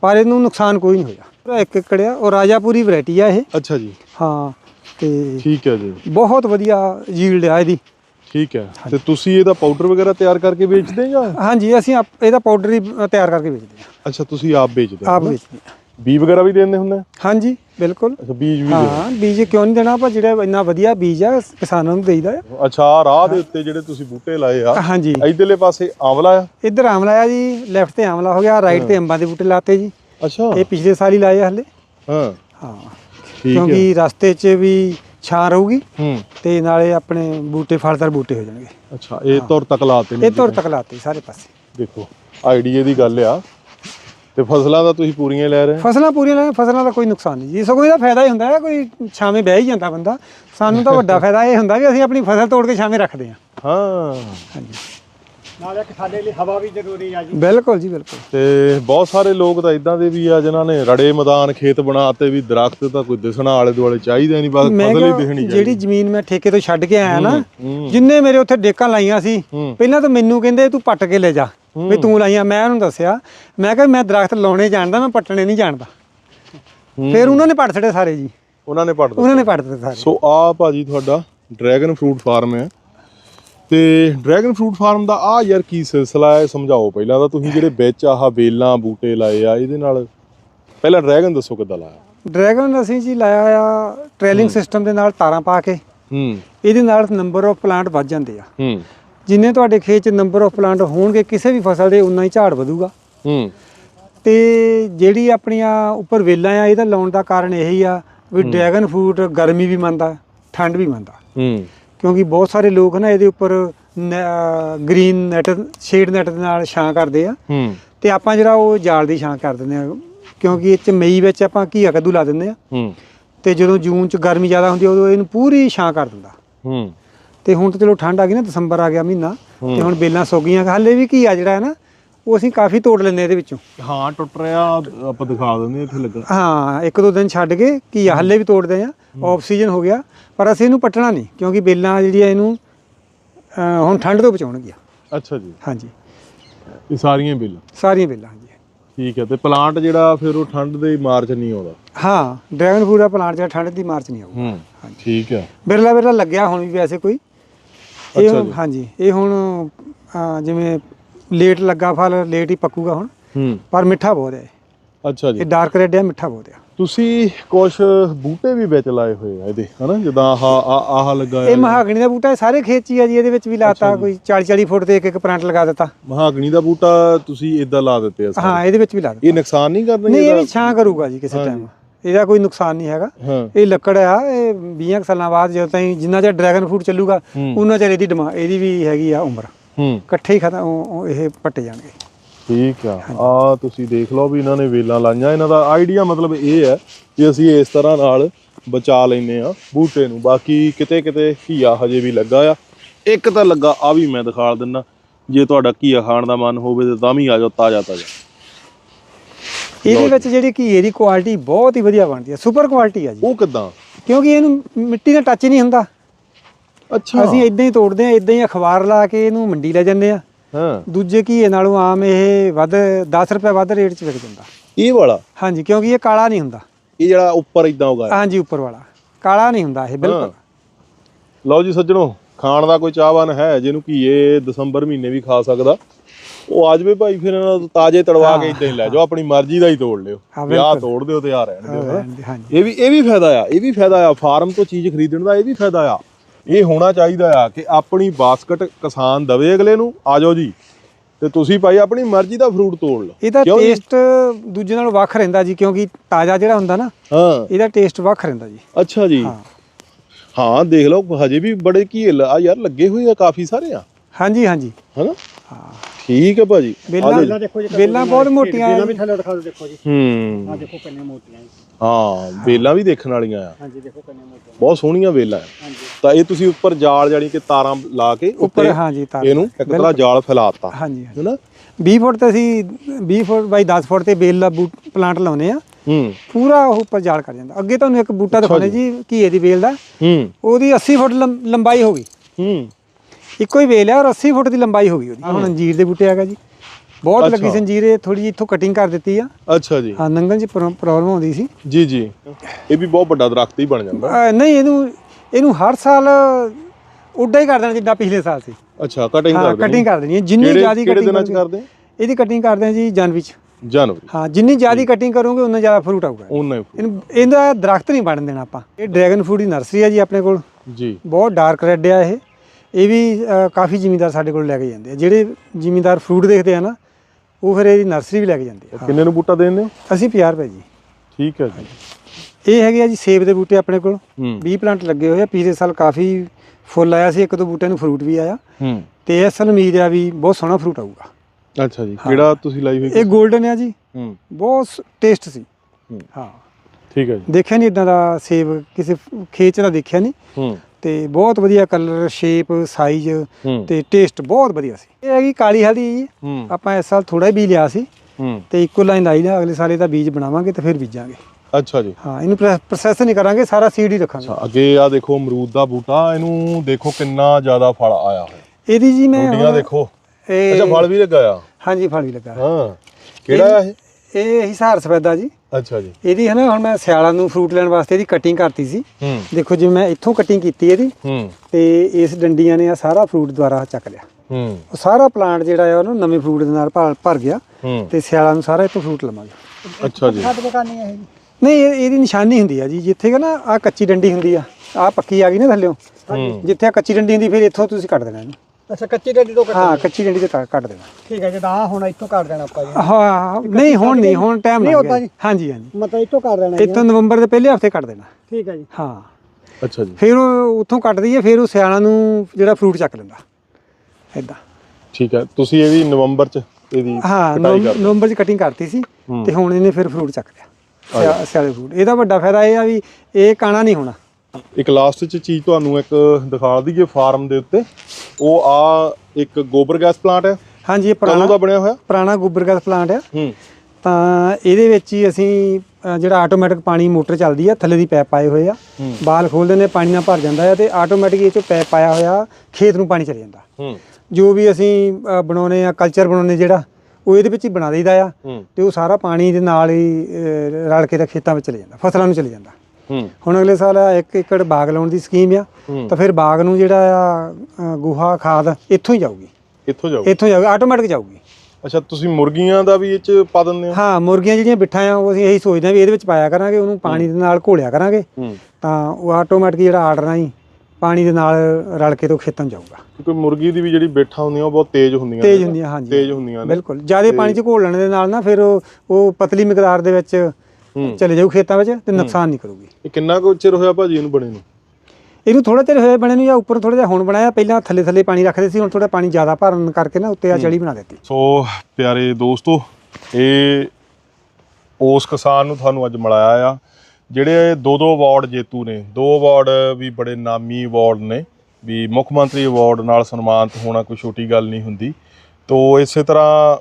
ਪਰ ਇਹਨੂੰ ਨੁਕਸਾਨ ਕੋਈ ਨਹੀਂ ਹੋਇਆ। ਪੂਰਾ ਇੱਕ ਏਕੜ ਆ ਔਰ ਰਾਜਾਪੁਰੀ ਵੈਰਾਈਟੀ ਆ ਇਹ। ਅੱਛਾ ਜੀ। ਹਾਂ ਤੇ ਠੀਕ ਹੈ ਜੀ। ਬਹੁਤ ਵਧੀਆ ਯੀਲਡ ਆ ਇਹਦੀ। ਠੀਕ ਹੈ। ਤੇ ਤੁਸੀਂ ਇਹਦਾ ਪਾਊਡਰ ਵਗੈਰਾ ਤਿਆਰ ਕਰਕੇ ਵੇਚਦੇ ਜਾਂ? ਹਾਂਜੀ ਅਸੀਂ ਆਪ- ਇਹਦਾ ਪਾਊਡਰ ਹੀ ਤਿਆਰ ਕਰਕੇ ਵੇਚਦੇ ਹਾਂ। ਅੱਛਾ ਤੁਸੀਂ ਆਪ ਵੇਚਦੇ ਆਪ? ਵੇਚਦੇ ਹਾਂ। ਬੀ ਵਗੈਰਾ ਵੀ ਦਿੰਦੇ ਹੁੰਦੇ? ਹਾਂਜੀ ਬਿਲਕੁਲ। ਅੱਛਾ ਬੀਜ ਵੀ ਦਿੰਦੇ ਹਾਂ ਬੀਜ ਕਿਉਂ ਨਹੀਂ ਦੇਣਾ ਆਪਾਂ ਜਿਹੜਾ ਇੰਨਾ ਵਧੀਆ ਬੀਜ ਆ ਕਿਸਾਨਾਂ ਨੂੰ ਦੇਈਦਾ ਆ। ਅੱਛਾ ਆਹ ਰਾਹ ਦੇ ਉੱਤੇ ਜਿਹੜੇ ਤੁਸੀਂ ਬੂਟੇ ਲਾਏ ਆ ਹਾਂਜੀ। ਇਧਰਲੇ ਪਾਸੇ ਆਂਵਲਾ ਆ? ਇੱਧਰ ਆਮਲਾ ਆ ਜੀ ਲੈਫਟ ਤੇ ਆਮਲਾ ਹੋ ਗਿਆ ਰਾਈਟ ਤੇ ਅੰਬਾਂ ਦੇ ਬੂਟੇ ਲਾਤੇ ਜੀ। ਅੱਛਾ। ਇਹ ਪਿਛਲੇ ਸਾਲ ਹੀ ਲਾਏ ਆ ਹਲੇ। ਹਾਂ। ਹਾਂ। ਠੀਕ ਹੈ। ਕਿਉਂਕਿ ਰਸਤੇ 'ਚ ਵੀ ਛਾਂ ਰਹੂਗੀ ਹੂੰ। ਤੇ ਨਾਲੇ ਆਪਣੇ ਬੂਟੇ ਫਲਦਾਰ ਬੂਟੇ ਹੋ ਜਾਣਗੇ। ਅੱਛਾ ਇਹ ਤੁਰ ਤੱਕ ਲਾਤੇ ਨੇ ਇਹ ਤੁਰ ਤੱਕ ਲਾਤੇ ਸਾਰੇ ਪਾਸੇ। ਦੇਖੋ ਆਈਡੀਏ ਦੀ ਗੱਲ ਆ। ਤੇ ਫਸਲਾਂ ਦਾ ਤੁਸੀਂ ਪੂਰੀਆਂ ਲੈ ਰਹੇ? ਫਸਲਾਂ ਪੂਰੀਆਂ ਲੈਣ ਫਸਲਾਂ ਦਾ ਕੋਈ ਨੁਕਸਾਨ ਨਹੀਂ। ਜੀ ਸਗੋਂ ਇਹਦਾ ਫਾਇਦਾ ਹੀ ਹੁੰਦਾ ਹੈ ਕੋਈ ਛਾਵੇਂ ਬਹਿ ਹੀ ਜਾਂਦਾ ਬੰਦਾ। ਸਾਨੂੰ ਤਾਂ ਵੱਡਾ ਫਾਇਦਾ ਇਹ ਹੁੰਦਾ ਵੀ ਅਸੀਂ ਆਪਣੀ ਫਸਲ ਤੋੜ ਕੇ ਛਾਵੇਂ ਰੱਖਦੇ ਹਾਂ। ਹਾਂ। ਹਾਂਜੀ। ਨਾਲ ਇੱਕ ਸਾਡੇ ਲਈ ਹਵਾ ਵੀ ਜ਼ਰੂਰੀ ਆ ਜੀ। ਬਿਲਕੁਲ ਜੀ ਬਿਲਕੁਲ। ਤੇ ਬਹੁਤ ਸਾਰੇ ਲੋਕ ਤਾਂ ਇਦਾਂ ਦੇ ਵੀ ਆ ਜਿਨ੍ਹਾਂ ਨੇ ਰੜੇ ਮੈਦਾਨ ਖੇਤ ਬਣਾਤੇ ਵੀ ਦਰਖਤ ਤਾਂ ਕੋਈ ਦਿਸਣਾ ਆਲੇ ਦੁਆਲੇ ਚਾਹੀਦਾ ਨਹੀਂ ਬਸ ਮੈਂ ਫਸਲ ਹੀ ਕਿਹਾ ਦਿਖਣੀ ਜਿਹੜੀ ਚਾਹੀਦੀ ਜ਼ਮੀਨ ਮੈਂ ਠੇਕੇ ਤੋਂ ਛੱਡ ਕੇ ਆਇਆ ਨਾ ਹੂੰ। ਜਿੰਨੇ ਮੇਰੇ ਉੱਥੇ ਡੇਕਾਂ ਲਾਈਆਂ ਸੀ। ਪਹਿਲਾਂ ਤਾਂ ਮੈਨੂੰ ਕਹਿੰਦੇ ਤੂੰ ਪੱਟ ਕੇ ਲੈ ਜਾ ਵੀ ਤੂੰ ਲਾਈਆਂ ਮੈਂ ਉਹਨੂੰ ਦੱਸਿਆ ਮੈਂ ਕਿਹਾ ਮੈਂ ਦਰਖਤ ਲਾਉਣੇ ਜਾਣਦਾ ਮੈਂ ਪੱਟਣੇ ਨਹੀਂ ਜਾਣਦਾ। ਫਿਰ ਉਹਨਾਂ ਨੇ ਪੱਟ ਛੜੇ ਸਾਰੇ ਜੀ। ਉਹਨਾਂ ਨੇ ਪੜਦਾ ਉਹਨਾਂ ਨੇ ਪੱਟ ਦਿੱਤੇ ਸਾਰੇ। ਸੋ ਆ ਭਾਜੀ ਤੁਹਾਡਾ ਡਰੈਗਨ ਫਰੂਟ ਫਾਰਮ ਹੈ। ਤੇ ਡਰੈਗਨ ਫਰੂਟ ਫਾਰਮ ਦਾ ਆ ਯਾਰ ਕੀ ਸਿਲਸਿਲਾ ਹੈ ਸਮਝਾਓ ਪਹਿਲਾਂ ਤਾਂ ਤੁਸੀਂ ਜਿਹੜੇ ਵਿੱਚ ਆਹ ਵੇਲਾਂ ਬੂਟੇ ਲਾਏ ਆ ਇਹਦੇ ਨਾਲ ਪਹਿਲਾਂ ਡਰੈਗਨ ਦੱਸੋ ਕਿੱਦਾਂ ਲਾਇਆ? ਡਰੈਗਨ ਅਸੀਂ ਜੀ ਲਾਇਆ ਆ ਟ੍ਰੇਲਿੰਗ ਸਿਸਟਮ ਦੇ ਨਾਲ ਤਾਰਾਂ ਪਾ ਕੇ। ਹੂੰ। ਇਹਦੇ ਨਾਲ ਨੰਬਰ ਆਫ ਪਲਾਂਟ ਵੱਧ ਜਾਂਦੇ ਆ। ਹੂੰ। ਜਿੰਨੇ ਤੁਹਾਡੇ ਖੇਤ 'ਚ ਨੰਬਰ ਆਫ ਪਲਾਂਟ ਹੋਣਗੇ ਕਿਸੇ ਵੀ ਫਸਲ ਦੇ ਉਨਾ ਹੀ ਝਾੜ ਵਧੂਗਾ। ਹੂੰ। ਤੇ ਜਿਹੜੀ ਆਪਣੀਆਂ ਉੱਪਰ ਵੇਲਾਂ ਆ ਇਹਦਾ ਲਾਉਣ ਦਾ ਕਾਰਨ ਇਹੀ ਆ ਵੀ ਡਰੈਗਨ ਫਰੂਟ ਗਰਮੀ ਵੀ ਮੰਨਦਾ ਠੰਡ ਵੀ ਮੰਨਦਾ। ਹੂੰ। ਕਿਉਂਕਿ ਬਹੁਤ ਸਾਰੇ ਲੋਕ ਨਾ ਇਹਦੇ ਉੱਪਰ ਗ੍ਰੀਨ ਨੈਟ ਸ਼ੇਡ ਨੈਟ ਦੇ ਨਾਲ ਛਾਂ ਕਰਦੇ ਆ। ਹੂੰ। ਤੇ ਆਪਾਂ ਜਿਹੜਾ ਉਹ ਜਾਲ ਦੀ ਛਾਂ ਕਰ ਦਿੰਦੇ ਆ। ਕਿਉਂਕਿ ਇਹ ਚ ਮਈ ਵਿੱਚ ਆਪਾਂ ਘੀਆ ਕੱਦੂ ਲਾ ਦਿੰਦੇ ਆ। ਹੂੰ। ਤੇ ਜਦੋਂ ਜੂਨ ਚ ਗਰਮੀ ਜ਼ਿਆਦਾ ਹੁੰਦੀ ਉਦੋਂ ਇਹਨੂੰ ਪੂਰੀ ਛਾਂ ਕਰ ਦਿੰਦਾ। ਹੂੰ। ਤੇ ਹੁਣ ਤਾਂ ਚਲੋ ਠੰਡ ਆ ਗਈ ਨਾ ਦਸੰਬਰ ਆ ਗਿਆ ਮਹੀਨਾ। ਤੇ ਹੁਣ ਬੇਲਾਂ ਸੁੱਕ ਗਈਆਂ ਹਾਲੇ ਵੀ ਘੀਆ ਜਿਹੜਾ ਹੈ ਨਾ ਉਹ ਅਸੀਂ ਕਾਫੀ ਤੋੜ ਲੈਂਦੇ ਇਹਦੇ ਵਿੱਚੋਂ। ਹਾਂ ਟੁੱਟ ਰਿਹਾ ਆਪਾਂ ਦਿਖਾ ਦਿੰਦੇ ਇੱਥੇ ਲੱਗਾ ਹਾਂ ਇੱਕ ਦੋ ਦਿਨ ਛੱਡ ਕੇ ਘੀਆ ਹੱਲੇ ਵੀ ਤੋੜਦੇ ਆ ਆਫ ਸੀਜ਼ਨ ਹੋ ਗਿਆ। ਪਰ ਅਸੀਂ ਇਹਨੂੰ ਪੱਟਣਾ ਨਹੀਂ ਕਿਉਂਕਿ ਬੇਲਾਂ ਜਿਹੜੀਆਂ ਇਹਨੂੰ ਅਹ, ਹੁਣ ਠੰਡ ਤੋਂ ਬਚਾਉਣਗੀਆਂ। ਅੱਛਾ ਜੀ। ਹਾਂਜੀ। ਇਹ ਸਾਰੀਆਂ ਬਿੱਲ? ਸਾਰੀਆਂ ਬੇਲਾਂ ਹਾਂਜੀ। ਠੀਕ ਹੈ ਤੇ ਪਲਾਂਟ ਜਿਹੜਾ ਫਿਰ ਉਹ ਠੰਡ ਦੇ ਮਾਰਚ ਨਹੀਂ ਆਉਂਦਾ? ਹਾਂ ਡਰੈਗਨ ਫਰੂਟ ਦਾ ਪਲਾਂਟ ਜਿਹੜਾ ਠੰਡ ਦੀ ਮਾਰਚ ਨਹੀਂ ਆਊਗਾ। ਹੂੰ ਠੀਕ ਹੈ। ਬਿਰਲਾ ਬਿਰਲਾ ਲੱਗਿਆ ਹੁਣ ਵੀ ਵੈਸੇ ਕੋਈ। ਇਹ ਅੱਛਾ ਹੁਣ- ਜੀ। ਹਾਂਜੀ ਇਹ ਹੁਣ ਅਹ, ਜਿਵੇਂ ਲੇਟ ਲੱਗਾ ਫਲ ਲੇਟ ਹੀ ਪੱਕੂਗਾ ਹੁਣ। ਹੂੰ। ਪਰ ਮਿੱਠਾ ਬਹੁਤ ਹੈ। ਅੱਛਾ ਜੀ। ਇਹ ਡਾਰਕ ਰੈੱਡ ਹੈ ਮਿੱਠਾ ਬਹੁਤ ਹੈ ਤੁਸੀਂ ਕੁਝ ਬੂਟੇ ਵੀ ਵਿੱਚ ਲਾਏ ਹੋਏ ਆ ਇਹਦੇ ਹਨਾ? ਜਿੱਦਾਂ ਆਹ ਆਹ ਲੱਗਾ ਇਹ ਮਹਾਗਣੀ ਦਾ ਬੂਟਾ ਇਹ ਸਾਰੇ ਖੇਤ 'ਚ ਹੀ ਆ ਜੀ ਇਹਦੇ ਵਿੱਚ ਵੀ ਲਾਤਾ ਕੋਈ 40 40 ਫੁੱਟ ਤੇ ਇੱਕ ਇੱਕ ਪਲਾਂਟ ਲਗਾ ਦਿੱਤਾ। ਮਹਾਗਣੀ ਦਾ ਬੂਟਾ ਤੁਸੀਂ ਇਦਾਂ ਲਾ ਦਿੱਤੇ ਆ। ਹਾਂ ਇਹਦੇ ਵਿੱਚ ਵੀ ਲਾ ਦਿੱਤਾ। ਇਹ ਨੁਕਸਾਨ ਨਹੀਂ ਕਰਨਗੇ ਨਹੀਂ ਇਹ? ਵੀ ਛਾਂ ਕਰੂਗਾ ਜੀ ਕਿਸੇ ਟਾਈਮ ਇਹਦਾ ਕੋਈ ਨੁਕਸਾਨ ਨਹੀਂ ਹੈਗਾ। ਇਹ ਲੱਕੜ ਆ ਇਹ 20 ਕੁ ਸਾਲਾਂ ਬਾਅਦ ਜਦੋਂ ਤਾਈਂ ਜਿੰਨਾ ਚਿਰ ਡਰੈਗਨ ਫਰੂਟ ਚੱਲੂਗਾ ਉਹਨਾਂ ਚਿਰ ਇਹਦੀ ਡਿਮਾਂਡ ਇਹਦੀ ਵੀ ਹੈਗੀ ਆ ਉਮਰ। ਹੂੰ। ਇਕੱਠੇ ਹੀ ਖਤਮ ਇਹ ਪੱਟੇ ਜਾਣਗੇ। ਠੀਕ ਆ। ਆ ਤੁਸੀਂ ਦੇਖ ਲਓ ਵੀ ਇਹਨਾਂ ਨੇ ਵੇਲਾਂ ਲਾਈਆਂ। ਇਹਨਾਂ ਦਾ ਆਈਡੀਆ ਮਤਲਬ ਇਹ ਹੈ ਕਿ ਅਸੀਂ ਇਸ ਤਰ੍ਹਾਂ ਨਾਲ ਬਚਾ ਲੈਨੇ ਆ ਬੂਟੇ ਨੂੰ। ਬਾਕੀ ਕਿਤੇ ਕਿਤੇ ਘੀਆ ਹਜੇ ਵੀ ਲੱਗਾ ਆ। ਇੱਕ ਤਾਂ ਲੱਗਾ ਆ ਵੀ ਮੈਂ ਦਿਖਾ ਦਿੰਨਾ। ਜੇ ਤੁਹਾਡਾ ਘੀਆ ਖਾਣ ਦਾ ਮਨ ਹੋਵੇ ਤਾਂ ਤਾਂ ਵੀ ਆ ਜਾਓ ਤਾਜ਼ਾ ਤਾਜ਼ਾ। ਇਹਦੇ ਵਿੱਚ ਜਿਹੜੀ ਘੀਏ ਦੀ ਕੁਆਲਿਟੀ ਬਹੁਤ ਹੀ ਵਧੀਆ ਬਣਦੀ ਹੈ ਸੁਪਰ ਕੁਆਲਿਟੀ ਆ ਜੀ। ਉਹ ਕਿਦਾਂ? ਕਿਉਂਕਿ ਇਹਨੂੰ ਮਿੱਟੀ ਦਾ ਟੱਚ ਨਹੀਂ ਹੁੰਦਾ। ਅੱਛਾ। ਅਸੀਂ ਇਦਾਂ ਹੀ ਤੋੜਦੇ ਆ ਇਦਾਂ ਹੀ ਅਖਬਾਰ ਲਾ ਕੇ ਇਹਨੂੰ ਮੰਡੀ ਲੈ ਜਾਂਦੇ ਆ ਹਾਂ। ਦੂਜੇ ਘੀਏ ਨਾਲੋਂ ਆਮ ਇਹ ਵੱਧ 10 ਰੁਪਏ ਵੱਧ ਰੇਟ 'ਚ ਵਿਕ ਜਾਂਦਾ। ਇਹ ਵਾਲਾ? ਹਾਂਜੀ ਕਿਉਂਕਿ ਇਹ ਕਾਲਾ ਨਹੀਂ ਹੁੰਦਾ। ਇਹ ਜਿਹੜਾ ਉੱਪਰ ਇਦਾਂ ਉਗਾਇਆ ਹਾਂਜੀ ਉੱਪਰ ਵਾਲਾ। ਕਾਲਾ ਨਹੀਂ ਹੁੰਦਾ ਇਹ ਬਿਲਕੁਲ। ਲਓ ਜੀ ਸੱਜਣੋ ਖਾਣ ਦਾ ਕੋਈ ਚਾਹਵਾਨ ਹੈ ਜਿਹਨੂੰ ਇਹ ਦਸੰਬਰ ਮਹੀਨੇ ਵੀ ਖਾ ਸਕਦਾ। ਉਹ ਆ ਜਾਵੇ ਭਾਈ ਫਿਰ ਇਹਨਾਂ ਨੂੰ ਤਾਜ਼ੇ ਤੜਵਾ ਕੇ ਇਦਾਂ ਹੀ ਲੈ ਜਾਓ ਆਪਣੀ ਮਰਜ਼ੀ ਦਾ ਹੀ ਤੋੜ ਲਿਓ। ਵਿਆਹ। ਤੋੜ ਦਿਓ ਤੇ ਆ ਰਹਿਣ ਦਿਓ ਇਹ ਵੀ ਇਹ ਵੀ ਫਾਇਦਾ ਆ ਇਹ ਵੀ ਫਾਇਦਾ ਆ। ਫਾਰਮ ਤੋਂ ਚੀਜ਼ ਖਰੀਦਣ ਦਾ ਇਹ ਵੀ ਫਾਇਦਾ ਆ। ਇਹ ਹੋਣਾ ਚਾਹੀਦਾ ਆ ਕਿ ਆਪਣੀ ਬਾਸਕਟ ਕਿਸਾਨ ਦਵੇ ਅਗਲੇ ਨੂੰ। ਆ ਜਾਓ ਜੀ। ਤੇ ਤੁਸੀਂ ਭਾਈ ਆਪਣੀ ਮਰਜ਼ੀ ਦਾ ਫਰੂਟ ਤੋੜ ਲਓ। ਇਹਦਾ ਕਿਉਂ ਜੀ? ਟੇਸਟ ਦੂਜੇ ਨਾਲੋਂ ਵੱਖ ਰਹਿੰਦਾ ਜੀ ਕਿਉਂਕਿ ਤਾਜ਼ਾ ਜਿਹੜਾ ਹੁੰਦਾ ਨਾ ਹਾਂ। ਇਹਦਾ ਟੇਸਟ ਵੱਖ ਰਹਿੰਦਾ ਜੀ। ਅੱਛਾ ਜੀ। ਹਾਂ। ਹਾਂ ਦੇਖ ਲਓ ਹਜੇ ਵੀ ਬੜੇ ਕੀ ਆ ਯਾਰ ਲੱਗੇ ਹੋਏ ਆ ਕਾਫੀ ਸਾਰੇ ਆ। ਹਾਂਜੀ ਹਾਂਜੀ। ਹਨਾ? ਹਾਂ। ਠੀਕ ਹੈ ਭਾਜੀ। ਬੇਲਾਂ ਬੇਲਾਂ ਦੇਖੋ ਜੀ। ਬੇਲਾਂ ਬਹੁਤ ਮੋਟੀਆਂ ਬੇਲਾਂ ਆ ਵੀ ਜੀ। ਥੱਲੇ ਦਿਖਾ ਦਿਓ ਦੇਖੋ ਜੀ। ਹੂੰ। ਆ ਦੇਖੋ ਕਿੰਨੇ ਮੋਟੀਆਂ ਜੀ। ਹਾਂ ਵੇਲਾਂ ਵੀ ਦੇਖਣ ਵਾਲੀਆਂ ਆ। ਹਾਂਜੀ ਦੇਖੋ ਕਿੰਨੇ ਮੋਟੀਆਂ। ਬਹੁਤ ਸੋਹਣੀਆਂ ਵੇਲਾਂ ਆ। ਹਾਂਜੀ। ਤਾਂ ਇਹ ਤੁਸੀਂ ਉੱਪਰ ਜਾਲ ਜਾਨੀ ਕਿ ਤਾਰਾਂ ਲਾ ਕੇ ਉੱਪਰ ਹਾਂਜੀ ਤਾਰ। ਇਹਨੂੰ ਇੱਕ ਤਰ੍ਹਾਂ ਜਾਲ ਫੈਲਾਤਾ। ਹਾਂਜੀ। ਹੈਨਾ? 20 ਫੁੱਟ ਤੇ ਅਸੀਂ 20 ਫੁੱਟ ਬਾਈ 10 ਫੁੱਟ ਤੇ ਬੇਲ ਦਾ ਬੂਟ ਪਲਾਂਟ ਲਾਉਨੇ ਆ। ਹੂੰ। ਪੂਰਾ ਉਹ ਉੱਪਰ ਜਾਲ ਕਰ ਜਾਂਦਾ। ਅੱਗੇ ਤੁਹਾਨੂੰ ਇੱਕ ਬੂਟਾ ਦਿਖਾਉਣੇ ਜੀ। ਘੀਏ ਦੀ ਬੇਲ ਦਾ। ਹੂੰ। ਉਹਦੀ 80 ਫੁੱਟ ਲੰਬਾਈ ਹੋ ਗਈ। ਹੂੰ। ਇੱਕੋ ਹੀ ਵੇਲ ਹੈ ਔਰ 80 ਫੁੱਟ ਦੀ ਲੰਬਾਈ ਹੋ ਗਈ ਉਹਦੀ। ਹੁਣ ਅੰਜੀਰ ਦੇ ਬੂਟੇ ਹੈਗਾ ਜੀ। ਬਹੁਤ ਲੱਗੀ ਸੀ ਅੰਜੀਰ ਇਹ ਥੋੜੀ ਜਿਹੀ ਇੱਥੋਂ ਕਟਿੰਗ ਕਰ ਦਿੱਤੀ ਆ। ਅੱਛਾ ਜੀ। ਹਾਂ ਨੰਗਲ 'ਚ ਪ੍ਰੋਬਲਮ ਆਉਂਦੀ ਸੀ। ਜੀ ਜੀ। ਇਹ ਵੀ ਬਹੁਤ ਵੱਡਾ ਦਰਖਤ ਹੀ ਬਣ ਜਾਂਦਾ। ਨਹੀਂ ਇਹਨੂੰ ਇਹਨੂੰ ਹਰ ਸਾਲ ਉੱਡਾ ਹੀ ਕਰ ਦੇਣਾ ਜਿੱਦਾਂ ਪਿਛਲੇ ਸਾਲ ਸੀ। ਅੱਛਾ ਕਟਿੰਗ ਹਾਂ ਕਰਦੇ ਕਟਿੰਗ ਕਰ ਦੇਣੀ ਜਿੰਨੀ ਜ਼ਿਆਦਾ ਕਟਿੰਗ ਕਰਦੇ? ਇਹਦੀ ਕਟਿੰਗ ਕਰਦੇ ਆ ਜੀ ਜਨਵਰੀ 'ਚ। ਜਨਵਰੀ। ਹਾਂ ਜਿੰਨੀ ਜ਼ਿਆਦਾ ਕਟਿੰਗ ਕਰੋਗੇ ਉਨਾ ਜ਼ਿਆਦਾ ਫਰੂਟ ਆਊਗਾ। ਇਹਨੂੰ ਇਹਦਾ ਦਰਖਤ ਨਹੀਂ ਬਣ ਦੇਣਾ ਆਪਾਂ। ਇਹ ਡਰੈਗਨ ਫਰੂਟ ਦੀ ਨਰਸਰੀ ਹੈ ਜੀ ਆਪਣੇ ਕੋਲ। ਜੀ। ਬਹੁਤ ਡਾਰਕ ਰੈੱਡ ਆ ਇਹ। ਇਹ ਵੀ ਕਾਫੀ ਜ਼ਿਮੀਂਦਾਰ ਸਾਡੇ ਕੋਲ ਲੈ ਕੇ ਜਾਂਦੇ ਆ। ਜਿਹੜੇ ਜ਼ਿਮੀਂਦਾਰ ਫਰੂਟ ਦੇਖਦੇ ਆ ਨਾ ਉਹ ਫਿਰ ਇਹਦੀ ਨਰਸਰੀ ਵੀ ਲੈ ਕੇ ਜਾਂਦੇ ਆ। ਕਿੰਨੇ ਨੂੰ ਬੂਟਾ ਦੇਣੇ ਹੋ? ਅਸੀਂ 50 ਰੁਪਏ ਜੀ। ਠੀਕ ਹੈ ਜੀ। ਇਹ ਹੈਗੇ ਆ ਜੀ ਸੇਬ ਦੇ ਬੂਟੇ ਆਪਣੇ ਕੋਲ। ਹੂੰ। 20 ਪਲਾਂਟ ਲੱਗੇ ਹੋਏ ਆ। ਪਿਛਲੇ ਸਾਲ ਕਾਫੀ ਫੁੱਲ ਆਇਆ ਸੀ। ਇੱਕ ਦੋ ਬੂਟਿਆਂ ਨੂੰ ਫਰੂਟ ਵੀ ਆਇਆ। ਹੂੰ। ਤੇ ਇਸ ਸਾਲ ਉਮੀਦ ਆ ਵੀ ਬਹੁਤ ਸੋਹਣਾ ਫਰੂਟ ਆਊਗਾ। ਅੱਛਾ ਜੀ। ਕਿਹੜਾ ਤੁਸੀਂ ਲਾਈ ਹੋਈ? ਇਹ 골ਡਨ ਆ ਜੀ। ਹੂੰ। ਬਹੁਤ ਟੇਸਟ ਸੀ। ਹੂੰ। ਹਾਂ। ਠੀਕ ਹੈ ਜੀ। ਦੇਖਿਆ ਨਹੀਂ ਇਦਾਂ ਦਾ ਸੇਬ ਕਿਸੇ ਖੇਚ ਦਾ ਦੇਖਿਆ ਨਹੀਂ ਹੂੰ। ਤੇ ਬਹੁਤ ਵਧੀਆ ਕਲਰ ਸ਼ੇਪ ਸਾਈਜ਼ ਤੇ ਟੇਸਟ ਬਹੁਤ ਵਧੀਆ ਸੀ। ਇਹ ਹੈਗੀ ਕਾਲੀ ਹਲਦੀ ਆਪਾਂ ਇਸ ਸਾਲ ਥੋੜਾ ਹੀ ਬੀਜ ਲਿਆ ਸੀ। ਤੇ ਇੱਕੋ ਲਾਈਨ ਲਾਈ ਨਾ ਅਗਲੇ ਸਾਲ ਇਹਦਾ ਬੀਜ ਬਣਾਵਾਂਗੇ ਤੇ ਫਿਰ ਬੀਜਾਂਗੇ। ਅੱਛਾ ਜੀ। ਹਾਂ ਇਹਨੂੰ ਪ੍ਰੋਸੈਸ ਨਹੀਂ ਕਰਾਂਗੇ ਸਾਰਾ ਸੀਡ ਹੀ ਰੱਖਾਂਗੇ। ਅੱਛਾ ਅੱਗੇ ਆ ਦੇਖੋ ਅਮਰੂਦ ਦਾ ਬੂਟਾ ਇਹਨੂੰ ਦੇਖੋ ਕਿੰਨਾ ਜ਼ਿਆਦਾ ਫਲ ਆਇਆ ਹੋਇਆ। ਇਹਦੀ ਜੀ ਮੈਂ ਹੁਣ- ਦੇਖੋ। ਅੱਛਾ ਫਲ ਵੀ ਲੱਗਾ ਆ? ਹਾਂਜੀ ਫਲ ਵੀ ਲੱਗਾ। ਹਾਂ ਕਿਹੜਾ ਆ ਇਹ? ਇਹ ਹਿਸਾਰ ਸਫੈਦਾ ਜੀ। ਅੱਛਾ ਜੀ। ਇਹਦੀ ਹੈ ਨਾ ਹੁਣ ਮੈਂ ਸਿਆਲਾਂ ਨੂੰ ਫਰੂਟ ਲੈਣ ਵਾਸਤੇ ਇਹਦੀ ਕਟਿੰਗ ਕਰਤੀ ਸੀ। ਹੂੰ। ਦੇਖੋ ਜਿਵੇਂ ਮੈਂ ਇੱਥੋਂ ਕਟਿੰਗ ਕੀਤੀ ਇਹਦੀ। ਹੂੰ। ਤੇ ਇਸ ਡੰਡੀਆਂ ਨੇ ਆ ਸਾਰਾ ਫਰੂਟ ਦੁਆਰਾ ਚੱਕ ਲਿਆ। ਹੂੰ। ਉਹ ਸਾਰਾ ਪਲਾਂਟ ਜਿਹੜਾ ਆ ਉਹਨੂੰ ਨਵੇਂ ਫਰੂਟ ਦੇ ਨਾਲ ਭਰ- ਗਿਆ। ਹੂੰ। ਤੇ ਸਿਆਲਾਂ ਨੂੰ ਸਾਰਾ ਇੱਥੋਂ ਫਰੂਟ ਲਵਾਂਗੇ। ਅੱਛਾ ਜੀ। ਛੱਡ ਪਕਾਨੀ ਹੈ ਨਹੀਂ ਇਹ- ਇਹਦੀ ਨਿਸ਼ਾਨੀ ਹੁੰਦੀ ਆ ਜੀ ਜਿੱਥੇ ਕਿ ਨਾ ਆ ਕੱਚੀ ਡੰਡੀ ਹੁੰਦੀ ਆ। ਆ ਪੱਕੀ ਆ ਗਈ ਨਾ ਥੱਲਿਓਂ। ਹੂੰ। ਜਿੱਥੇ ਆ ਕੱਚੀ ਡੰਡੀ ਹੁੰਦੀ ਫਿਰ ਇੱਥੋਂ ਤੁਸੀਂ ਕੱਟ ਦੇਣਾ ਇਹਨੂੰ। ਅੱਛਾ ਕੱਚੀ ਡੱਡੀ ਤੋਂ ਕੱਟ ਹਾਂ ਕੱਚੀ ਡੰਡੀ ਤੇ ਕੱਟ ਕੱਟ ਦੇਣਾ। ਠੀਕ ਹੈ ਜਦਾਂ ਆਹ ਹੁਣ ਇੱਥੋਂ ਕੱਟ ਦੇਣਾ ਆਪਾਂ ਜੀ। ਹਾਂ ਨਹੀਂ ਹੁਣ ਨਹੀਂ ਹੁਣ ਟਾਈਮ ਨਹੀਂ ਲੱਗ ਗਿਆ। ਹਾਂਜੀ ਹਾਂਜੀ। ਮਤਲਬ ਇੱਥੋਂ ਕੱਟ ਦੇਣਾ ਜੀ। ਇੱਥੋਂ ਨਵੰਬਰ ਦੇ ਪਹਿਲੇ ਹਫ਼ਤੇ ਕੱਟ ਦੇਣਾ। ਠੀਕ ਹੈ ਜੀ। ਹਾਂ। ਅੱਛਾ ਜੀ। ਫਿਰ ਉਹ ਉੱਥੋਂ ਕੱਟ ਦਈਏ ਫਿਰ ਉਹ ਸਿਆਲਾਂ ਨੂੰ ਜਿਹੜਾ ਫਰੂਟ ਚੱਕ ਲੈਂਦਾ। ਇਦਾਂ ਠੀਕ ਹੈ। ਤੁਸੀਂ ਇਹਦੀ ਨਵੰਬਰ ਚ ਇਹਦੀ ਹਾਂ ਕਟਾਈ ਨਵੰ- ਕਰ ਨਵੰਬਰ 'ਚ ਕਟਿੰਗ ਕਰਤੀ ਸੀ ਹੂੰ। ਤੇ ਹੁਣ ਇਹਨੇ ਫਿਰ ਫਰੂਟ ਚੱਕ ਲਿਆ। ਸਿਆ- ਸਿਆਲੇ ਫਰੂਟ ਇਹਦਾ ਵੱਡਾ ਫਾਇਦਾ ਇਹ ਆ ਵੀ ਇਹ ਕਾਣਾ ਨਹੀਂ ਹੋਣਾ। ਇੱਕ ਲਾਸਟ ਚ ਚੀਜ਼ ਤੁਹਾਨੂੰ ਇੱਕ ਦਿਖਾ ਦਈਏ ਫਾਰਮ ਦੇ ਉੱਤੇ। ਉਹ ਆ ਇੱਕ ਗੋਬਰ ਗੈਸ ਪਲਾਂਟ ਹੈ। ਹਾਂਜੀ ਇਹ ਪੁਰਾਣਾ ਦਾ ਬਣਿਆ ਹੋਇਆ? ਪੁਰਾਣਾ ਗੋਬਰ ਗੈਸ ਪਲਾਂਟ ਹੂੰ। ਤਾਂ ਇਹਦੇ ਵਿੱਚ ਹੀ ਅਸੀਂ ਜਿਹੜਾ ਆਟੋਮੈਟਿਕ ਪਾਣੀ ਮੋਟਰ ਚੱਲਦੀ ਆ ਥੱਲੇ ਦੀ ਪੈਪ ਪਾਏ ਹੋਏ ਆ। ਹੂੰ। ਬਾਲ ਖੋਲਦੇ ਨੇ ਪਾਣੀ ਨਾਲ ਭਰ ਜਾਂਦਾ ਆ ਤੇ ਆਟੋਮੈਟਿਕ ਇਹ ਚੋਂ ਪੈਪ ਪਾਇਆ ਹੋਇਆ ਖੇਤ ਨੂੰ ਪਾਣੀ ਚਲੇ ਜਾਂਦਾ। ਹੂੰ। ਜੋ ਵੀ ਅਸੀਂ ਬਣਾਉਨੇ ਆ ਕਲਚਰ ਬਣਾਉਨੇ ਜਿਹੜਾ ਉਹ ਇਹਦੇ ਵਿੱਚ ਹੀ ਬਣਾ ਦਈਦਾ ਆ। ਹੂੰ। ਤੇ ਉਹ ਸਾਰਾ ਪਾਣੀ ਦੇ ਨਾਲ ਹੀ ਰਲ ਕੇ ਤਾਂ ਖੇਤਾਂ ਵਿੱਚ ਚਲੇ ਜਾਂਦਾ ਫਸਲਾਂ ਨੂੰ ਚਲੇ ਜਾਂਦਾ। ਹੂੰ ਹੁਣ ਅਗਲੇ ਸਾਲ ਆ ਇੱਕ ਏਕੜ ਬਾਗ ਲਾਉਣ ਦੀ ਸਕੀਮ ਆ ਹੂੰ। ਤਾਂ ਫਿਰ ਬਾਗ ਨੂੰ ਜਿਹੜਾ ਆ ਗੋਹਾ ਖਾਦ ਇੱਥੋਂ ਹੀ ਜਾਊਗੀ। ਇੱਥੋਂ ਜਾਓ ਇੱਥੋਂ ਜਾਊਗੀ ਆਟੋਮੈਟਿਕ ਜਾਊਗੀ। ਅੱਛਾ ਤੁਸੀਂ ਮੁਰਗੀਆਂ ਦਾ ਵੀ ਇਹ ਚ ਪਾ ਦਿੰਦੇ ਹੋ? ਹਾਂ ਮੁਰਗੀਆਂ ਜਿਹੜੀਆਂ ਬਿੱਠਾਂ ਆ ਉਹ ਅਸੀਂ ਇਹੀ ਸੋਚਦੇ ਆ ਵੀ ਇਹਦੇ ਵਿੱਚ ਪਾਇਆ ਕਰਾਂਗੇ ਉਹਨੂੰ ਪਾਣੀ ਦੇ ਨਾਲ ਘੋਲਿਆ ਕਰਾਂਗੇ। ਹੂੰ। ਤਾਂ ਉਹ ਆਟੋਮੈਟਿਕ ਜਿਹੜਾ ਆਰਡਰ ਨਾਲ ਪਾਣੀ ਦੇ ਨਾਲ ਰਲ ਕੇ ਤੋਂ ਖੇਤਾਂ ਜਾਊਗਾ। ਕਿਉਂਕਿ ਮੁਰਗੀ ਦੀ ਵੀ ਜਿਹੜੀ ਬੇਠਾਂ ਹੁੰਦੀਆਂ ਉਹ ਬਹੁਤ ਤੇਜ਼ ਹੁੰਦੀਆਂ ਤੇਜ਼। ਹੁੰਦੀਆਂ ਹਾਂਜੀ। ਤੇਜ਼ ਹੁੰਦੀਆਂ ਨੇ। ਬਿਲਕੁਲ। ਜ਼ਿਆਦਾ ਪਾਣੀ 'ਚ ਘੋਲਣ ਦੇ ਨਾਲ ਨਾ ਫਿਰ ਉਹ ਉਹ ਪਤਲੀ ਮਿਕਦਾਰ ਦੇ ਵਿੱਚ ਹੂੰ। ਚਲੇ ਜਾਊ ਖੇਤਾਂ ਵਿੱਚ ਤੇ ਨੁਕਸਾਨ ਨਹੀਂ ਕਰੂਗੀ। ਇਹ ਕਿੰਨਾ ਕੁ ਚਿਰ ਹੋਇਆ ਭਾਜੀ ਇਹਨੂੰ ਬਣੇ ਨੂੰ? ਇਹਨੂੰ ਥੋੜਾ ਚਿਰ ਹੋਇਆ ਬਣੇ ਨੂੰ ਜਾਂ ਉੱਪਰ ਥੋੜਾ ਜਿਹਾ ਹੁਣ ਬਣਾਇਆ ਪਹਿਲਾਂ ਥੱਲੇ ਥੱਲੇ ਪਾਣੀ ਰੱਖਦੇ ਸੀ ਹੁਣ ਥੋੜਾ ਪਾਣੀ ਜ਼ਿਆਦਾ ਭਰਨ ਕਰਕੇ ਨਾ ਉੱਤੇ ਆ ਚੜੀ ਬਣਾ ਦਿੱਤੀ। ਸੋ ਪਿਆਰੇ ਦੋਸਤੋ ਇਹ ਉਸ ਕਿਸਾਨ ਨੂੰ ਤੁਹਾਨੂੰ ਅੱਜ ਮਿਲਾਇਆ ਆ ਜਿਹੜੇ ਦੋ ਦੋ ਅਵਾਰਡ ਜੇਤੂ ਨੇ ਦੋ ਅਵਾਰਡ ਵੀ ਬੜੇ ਨਾਮੀ ਅਵਾਰਡ ਨੇ ਵੀ ਮੁੱਖ ਮੰਤਰੀ ਅਵਾਰਡ ਨਾਲ ਸਨਮਾਨਿਤ ਹੋਣਾ ਕੋਈ ਛੋਟੀ ਗੱਲ ਨਹੀਂ ਹੁੰਦੀ। ਤੋ ਇਸੇ ਤਰ੍ਹਾਂ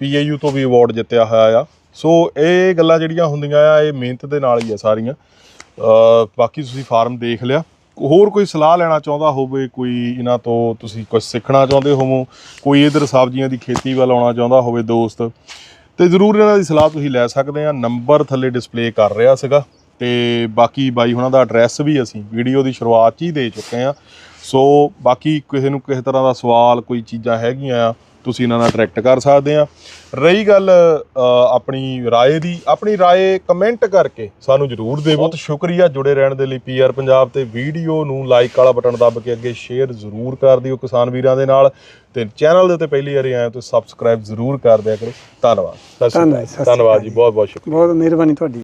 ਪੀਏਯੂ ਤੋਂ ਵੀ ਅਵਾਰਡ ਜਿੱਤਿਆ ਹੋਇਆ ਆ। ਸੋ ਇਹ ਗੱਲਾਂ ਜਿਹੜੀਆਂ ਹੁੰਦੀਆਂ ਆ, ਇਹ ਮਿਹਨਤ ਦੇ ਨਾਲ ਹੀ ਆ ਸਾਰੀਆਂ। ਬਾਕੀ ਤੁਸੀਂ ਫਾਰਮ ਦੇਖ ਲਿਆ। ਹੋਰ ਕੋਈ ਸਲਾਹ ਲੈਣਾ ਚਾਹੁੰਦਾ ਹੋਵੇ, ਕੋਈ ਇਹਨਾਂ ਤੋਂ ਤੁਸੀਂ ਕੁਝ ਸਿੱਖਣਾ ਚਾਹੁੰਦੇ ਹੋਵੋ, ਕੋਈ ਇਧਰ ਸਬਜ਼ੀਆਂ ਦੀ ਖੇਤੀ ਵੱਲ ਆਉਣਾ ਚਾਹੁੰਦਾ ਹੋਵੇ ਦੋਸਤ, ਤੇ ਜ਼ਰੂਰ ਇਹਨਾਂ ਦੀ ਸਲਾਹ ਤੁਸੀਂ ਲੈ ਸਕਦੇ ਆ। ਨੰਬਰ ਥੱਲੇ ਡਿਸਪਲੇ ਕਰ ਰਿਹਾ ਸੀਗਾ, ਤੇ ਬਾਕੀ ਬਾਈ ਹੁਣਾਂ ਦਾ ਐਡਰੈਸ ਵੀ ਅਸੀਂ ਵੀਡੀਓ ਦੀ ਸ਼ੁਰੂਆਤ 'ਚ ਹੀ ਦੇ ਚੁੱਕੇ ਆ। ਸੋ ਬਾਕੀ ਕਿਸੇ ਨੂੰ ਕਿਸੇ ਤਰ੍ਹਾਂ ਦਾ ਸਵਾਲ, ਕੋਈ ਚੀਜ਼ਾਂ ਹੈਗੀਆਂ ਆ ਤੁਸੀਂ ਇਹਨਾਂ ਨਾਲ ਡਾਇਰੈਕਟ ਕਰ ਸਕਦੇ ਆ ਰਹੀ ਗੱਲ ਅ, ਆਪਣੀ رائے ਦੀ ਆਪਣੀ رائے ਕਮੈਂਟ ਕਰਕੇ ਸਾਨੂੰ ਜਰੂਰ ਦਿਓ ਬਹੁਤ ਸ਼ੁਕਰੀਆ ਜੁੜੇ ਰਹਿਣ ਦੇ ਲਈ ਪੀਆਰ ਪੰਜਾਬ ਤੇ ਵੀਡੀਓ ਨੂੰ ਲਾਈਕ ਵਾਲਾ ਬਟਨ ਦੱਬ ਕੇ ਅੱਗੇ ਸ਼ੇਅਰ ਜ਼ਰੂਰ ਕਰ ਦਿਓ ਕਿਸਾਨ ਵੀਰਾਂ ਦੇ ਨਾਲ ਤੇ ਚੈਨਲ ਦੇ ਉੱਤੇ ਪਹਿਲੀ ਵਾਰੀ ਆਏ ਹੋ ਤਾਂ ਸਬਸਕ੍ਰਾਈਬ ਜ਼ਰੂਰ ਕਰ ਦਿਆ ਕਰੋ ਧੰਨਵਾਦ ਸਤਿ ਸ਼੍ਰੀ ਧੰਨਵਾਦ, ਅਕਾਲ ਸਤਿ ਸ਼੍ਰੀ ਧੰਨਵਾਦ ਅਕਾਲ ਜੀ ਬਹੁਤ ਬਹੁਤ ਸ਼ੁਕਰੀਆ ਬਹੁਤ ਮਿਹਰਬਾਨੀ ਤੁਹਾਡੀ